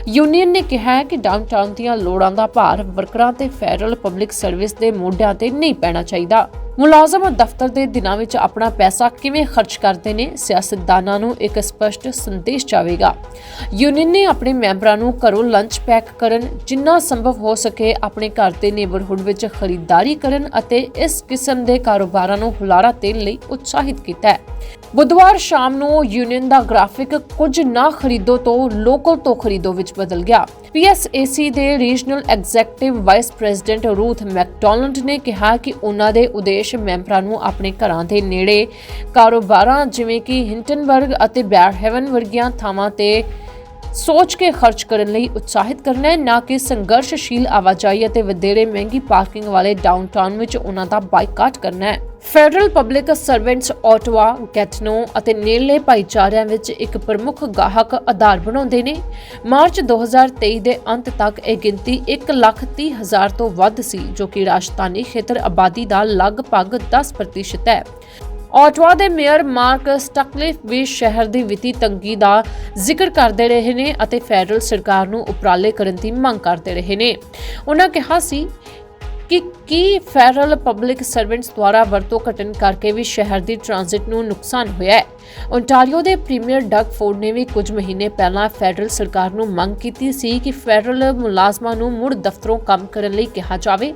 ਯੂਨੀਅਨ ਨੇ ਕਿਹਾ ਹੈ ਕਿ ਡਾਊਨਟਾਊਨ ਦੀਆਂ ਲੋੜਾਂ ਦਾ ਭਾਰ ਵਰਕਰਾਂ ਤੇ ਫੈਡਰਲ ਪਬਲਿਕ ਸਰਵਿਸ ਦੇ ਮੋਢਿਆਂ ਤੇ ਨਹੀਂ ਪੈਣਾ ਚਾਹੀਦਾ। ਮੁਲਾਜ਼ਮ ਦਫ਼ਤਰ ਦੇ ਦਿਨਾਂ ਵਿੱਚ ਆਪਣਾ ਪੈਸਾ ਕਿਵੇਂ ਖਰਚ ਕਰਦੇ ਨੇ, ਸਿਆਸਤਦਾਨਾਂ ਨੂੰ ਇੱਕ ਸਪਸ਼ਟ ਸੰਦੇਸ਼ ਜਾਵੇਗਾ। ਯੂਨੀਅਨ ਨੇ ਆਪਣੇ ਮੈਂਬਰਾਂ ਨੂੰ ਘਰੋਂ ਲੰਚ ਪੈਕ ਕਰਨ ਜਿੰਨਾ ਸੰਭਵ ਹੋ ਸਕੇ ਆਪਣੇ ਘਰ ਦੇ ਨੇਬਰਹੁੱਡ ਵਿੱਚ ਖਰੀਦਦਾਰੀ ਕਰਨ ਅਤੇ ਇਸ ਕਿਸਮ ਦੇ ਕਾਰੋਬਾਰਾਂ ਨੂੰ ਹੁਲਾਰਾ ਦੇਣ ਲਈ ਉਤਸ਼ਾਹਿਤ ਕੀਤਾ ਹੈ। ਬੁੱਧਵਾਰ ਸ਼ਾਮ ਨੂੰ ਯੂਨੀਅਨ ਦਾ ਗ੍ਰਾਫਿਕ ਕੁਝ ਨਾ ਖਰੀਦੋ ਤੋਂ ਲੋਕਲ ਤੋਂ ਖਰੀਦੋ ਵਿੱਚ ਬਦਲ ਗਿਆ। ਪੀਐਸਏਸੀ ਦੇ regional executive vice president Ruth McDonald ਨੇ ਕਿਹਾ ਕਿ ਉਹਨਾਂ ਦੇ ਉਦੇਸ਼ ਮੈਂਬਰਾਂ ਨੂੰ ਆਪਣੇ ਘਰਾਂ ਦੇ ਨੇੜੇ ਕਾਰੋਬਾਰਾਂ ਜਿਵੇਂ ਕਿ ਹਿੰਟਨਬਰਗ ਅਤੇ ਬੈਰਹੈਵਨ ਵਰਗੀਆਂ ਥਾਵਾਂ ਤੇ ਸੋਚ ਕੇ ਖਰਚ ਕਰਨ ਲਈ ਉਤਸ਼ਾਹਿਤ ਕਰਨਾ ਹੈ, ਨਾ ਕਿ ਸੰਘਰਸ਼ਸ਼ੀਲ ਆਵਾਜਾਈ ਅਤੇ ਵਧੇਰੇ ਮਹਿੰਗੀ ਪਾਰਕਿੰਗ ਵਾਲੇ ਡਾਊਨਟਾਊਨ ਵਿੱਚ ਉਹਨਾਂ ਦਾ ਬਾਈਕਾਟ ਕਰਨਾ ਹੈ। Federal public servants Ottawa Gatineau ਅਤੇ ਨੇੜਲੇ ਭਾਈਚਾਰਿਆਂ ਵਿੱਚ ਇੱਕ ਪ੍ਰਮੁੱਖ ਗਾਹਕ ਆਧਾਰ ਬਣਾਉਂਦੇ ਨੇ। ਮਾਰਚ 2023 ਦੇ ਅੰਤ ਤੱਕ ਇਹ ਗਿਣਤੀ 1,30,000 ਤੋਂ ਵੱਧ ਸੀ ਜੋ ਕਿ ਰਾਜਧਾਨੀ ਖੇਤਰ ਆਬਾਦੀ ਦਾ ਲਗਭਗ 10% ਹੈ। ਆਟਵਾ ਦੇ ਮੇਅਰ ਮਾਰਕ ਸਟਕਲਿਫ ਵੀ ਸ਼ਹਿਰ ਦੀ ਵਿੱਤੀ ਤੰਗੀ ਦਾ ਜ਼ਿਕਰ ਕਰਦੇ ਰਹੇ ਨੇ ਅਤੇ ਫੈਡਰਲ ਸਰਕਾਰ ਨੂੰ ਉਪਰਾਲੇ ਕਰਨ ਦੀ ਮੰਗ ਕਰਦੇ ਰਹੇ ਨੇ। ਉਹਨਾਂ ਕਿਹਾ ਸੀ ਕਿ ਕੀ ਫੈਡਰਲ ਪਬਲਿਕ ਸਰਵੈਂਟਸ ਦੁਆਰਾ ਵਰਤੋਂ ਘਟਣ ਕਰਕੇ ਵੀ ਸ਼ਹਿਰ ਦੀ ਟ੍ਰਾਂਜ਼ਿਟ ਨੂੰ ਨੁਕਸਾਨ ਹੋਇਆ ਹੈ? ਓਨਟਾਰੀਓ ਦੇ ਪ੍ਰੀਮੀਅਰ ਡਗ ਫੋਰਡ ਨੇ ਵੀ ਕੁਝ ਮਹੀਨੇ ਪਹਿਲਾਂ ਫੈਡਰਲ ਸਰਕਾਰ ਨੂੰ ਮੰਗ ਕੀਤੀ ਸੀ ਕਿ ਫੈਡਰਲ ਮੁਲਾਜ਼ਮਾਂ ਨੂੰ ਮੁੜ ਦਫ਼ਤਰੋਂ ਕੰਮ ਕਰਨ ਲਈ ਕਿਹਾ ਜਾਵੇ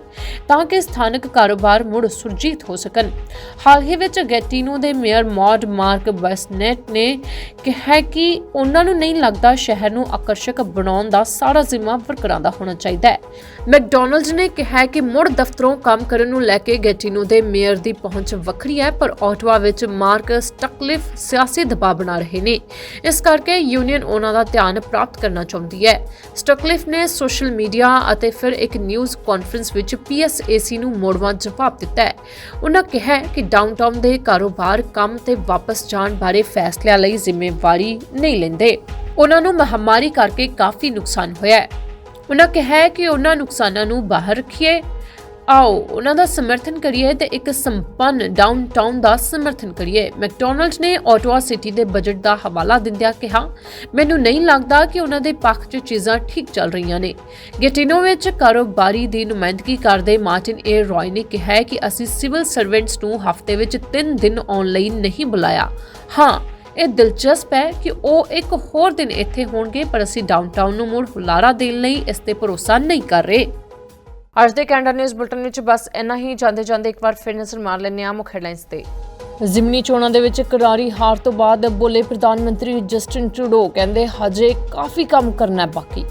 ਤਾਂ ਕਿ ਸਥਾਨਕ ਕਾਰੋਬਾਰ ਮੁੜ ਸੁਰਜੀਤ ਹੋ ਸਕਣ। ਹਾਲ ਹੀ ਵਿੱਚ ਗੈਟੀਨੋ ਦੇ ਮੇਅਰ ਮੌਡ ਮਾਰਕ ਬਸਨੈਟ ਨੇ ਕਿਹਾ ਕਿ ਉਹਨਾਂ ਨੂੰ ਨਹੀਂ ਲੱਗਦਾ ਸ਼ਹਿਰ ਨੂੰ ਆਕਰਸ਼ਕ ਬਣਾਉਣ ਦਾ ਸਾਰਾ ਜ਼ਿੰਮਾ ਵਰਕਰਾਂ ਦਾ ਹੋਣਾ ਚਾਹੀਦਾ ਹੈ। ਮੈਕਡੋਨਲਡਸ ਨੇ ਕਿਹਾ ਕਿ ਮੁੜ ਦਫ਼ਤਰ ਕੰਮ ਕਰਨ ਨੂੰ ਲੈ ਕੇ ਗੈਟੀਨੋ ਦੇ ਮੇਅਰ ਦੀ ਪਹੁੰਚ ਵੱਖਰੀ ਹੈ, ਪਰ ਆਟਵਾ ਵਿੱਚ ਮਾਰਕ ਸਟਕਲਿਫ ਸਿਆਸੀ ਦਬਾਅ ਬਣਾ ਰਹੇ ਨੇ। ਇਸ ਕਰਕੇ ਯੂਨੀਅਨ ਉਹਨਾਂ ਦਾ ਧਿਆਨ ਪ੍ਰਾਪਤ ਕਰਨਾ ਚਾਹੁੰਦੀ ਹੈ। ਸਟਕਲਿਫ ਨੇ ਸੋਸ਼ਲ ਮੀਡੀਆ ਅਤੇ ਫਿਰ ਇੱਕ ਨਿਊਜ਼ ਕਾਨਫਰੰਸ ਵਿੱਚ ਪੀਐਸਏਸੀ ਨੂੰ ਮੋੜਵਾਂ ਜਵਾਬ ਦਿੱਤਾ ਹੈ। ਉਹਨਾਂ ਕਿਹਾ ਕਿ ਡਾਊਨਟਾਊਨ ਦੇ ਕਾਰੋਬਾਰ ਕੰਮ ਤੇ ਵਾਪਸ ਜਾਣ ਬਾਰੇ ਫੈਸਲਿਆਂ ਲਈ ਜ਼ਿੰਮੇਵਾਰੀ ਨਹੀਂ ਲੈਂਦੇ। ਉਹਨਾਂ ਨੂੰ ਮਹਾਮਾਰੀ ਕਰਕੇ ਕਾਫੀ ਨੁਕਸਾਨ ਹੋਇਆ ਹੈ। ਉਹਨਾਂ ਕਿਹਾ ਕਿ ਉਹਨਾਂ ਨੁਕਸਾਨਾਂ ਨੂੰ ਬਾਹਰ ਰੱਖੀਏ ਆਓ, ਉਹਨਾਂ ਦਾ ਸਮਰਥਨ ਕਰੀਏ ਤੇ ਇੱਕ ਸੰਪੰਨ ਡਾਊਨਟਾਊਨ ਦਾ ਸਮਰਥਨ ਕਰੀਏ। ਮੈਕਡੋਨਲਡਸ ਨੇ ਆਟਵਾ ਸਿਟੀ ਦੇ ਬਜਟ ਦਾ ਹਵਾਲਾ ਦਿੰਦਿਆਂ ਕਿਹਾ, ਮੈਨੂੰ ਨਹੀਂ ਲੱਗਦਾ ਕਿ ਉਹਨਾਂ ਦੇ ਪੱਖ 'ਚ ਚੀਜ਼ਾਂ ਠੀਕ ਚੱਲ ਰਹੀਆਂ ਨੇ। ਗੈਟਿਨੋ ਵਿੱਚ ਕਾਰੋਬਾਰੀ ਦੀ ਨੁਮਾਇੰਦਗੀ ਕਰਦੇ ਮਾਰਟਿਨ ਏ ਰॉय ਨੇ ਕਿਹਾ ਕਿ ਅਸੀਂ ਸਿਵਲ ਸਰਵੈਂਟਸ ਨੂੰ ਹਫ਼ਤੇ ਵਿੱਚ 3 ਦਿਨ ਆਉਣ ਲਈ ਨਹੀਂ ਬੁਲਾਇਆ। ਹਾਂ, ਇਹ ਦਿਲਚਸਪ ਹੈ ਕਿ ਉਹ ਇੱਕ ਹੋਰ ਦਿਨ ਇੱਥੇ ਹੋਣਗੇ, ਪਰ ਅਸੀਂ ਡਾਊਨਟਾਊਨ ਨੂੰ ਮੁੜ ਹੁਲਾਰਾ ਦੇਣ ਲਈ ਇਸ ਤੇ ਭਰੋਸਾ ਨਹੀਂ ਕਰ ਰਹੇ। ਅੱਜ ਦੇ ਕੈਨੇਡਾ ਨਿਊਜ਼ ਬੁਲਟਨ ਵਿੱਚ ਬਸ ਇੰਨਾ ਹੀ। ਜਾਂਦੇ ਜਾਂਦੇ ਇੱਕ ਵਾਰ ਫਿਰ ਨਜ਼ਰ ਮਾਰ ਲੈਂਦੇ ਹਾਂ ਮੁੱਖ ਹੈਡਲਾਈਨਸ ਤੇ। ਜ਼ਿਮਨੀ ਚੋਣਾਂ ਦੇ ਵਿੱਚ ਕਰਾਰੀ ਹਾਰ ਤੋਂ ਬਾਅਦ ਬੋਲੇ ਪ੍ਰਧਾਨ ਮੰਤਰੀ ਜਸਟਿਨ ਟਰੂਡੋ ਕਹਿੰਦੇ ਹਜੇ ਕਾਫੀ ਕੰਮ ਕਰਨਾ ਬਾਕੀ।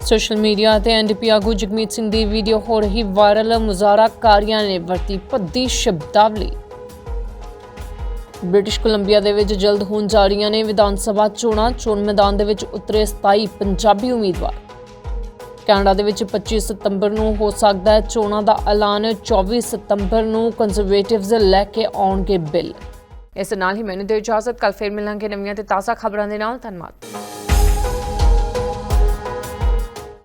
ਸੋਸ਼ਲ ਮੀਡੀਆ ਤੇ ਐਨਡੀਪੀ ਆਗੂ ਜਗਮੀਤ ਸਿੰਘ ਦੀ ਵੀਡੀਓ ਹੋ ਰਹੀ ਵਾਇਰਲ ਮੁਜ਼ਾਹਰਾਕਾਰੀਆਂ ਨੇ ਵਰਤੀ ਭੱਦੀ ਸ਼ਬਦਾਵਲੀ। ਬ੍ਰਿਟਿਸ਼ ਕੋਲੰਬੀਆ ਦੇ ਵਿੱਚ ਜਲਦ ਹੋਣ ਜਾ ਰਹੀਆਂ ਨੇ ਵਿਧਾਨ ਸਭਾ ਚੋਣਾਂ। ਚੋਣ ਮੈਦਾਨ ਦੇ ਵਿੱਚ ਉਤਰੇ 27 ਪੰਜਾਬੀ ਉਮੀਦਵਾਰ। ਕੈਨੇਡਾ ਦੇ ਵਿੱਚ 25 ਸਤੰਬਰ ਨੂੰ ਹੋ ਸਕਦਾ ਹੈ। ਚੋਣਾਂ ਦਾ ਐਲਾਨ 24 ਸਤੰਬਰ ਨੂੰ ਕੰਜ਼ਰਵੇਟਿਵਜ਼ ਲੈ ਕੇ ਆਉਣਗੇ ਬਿੱਲ। ਇਸ ਨਾਲ ਹੀ ਮੈਨੂੰ ਦੇ ਇਜਾਜ਼ਤ। ਕੱਲ ਫੇਰ ਮਿਲਾਂਗੇ ਨਵੀਆਂ ਤੇ ਤਾਜ਼ਾ ਖਬਰਾਂ ਦੇ ਨਾਲ। ਧੰਨਵਾਦ।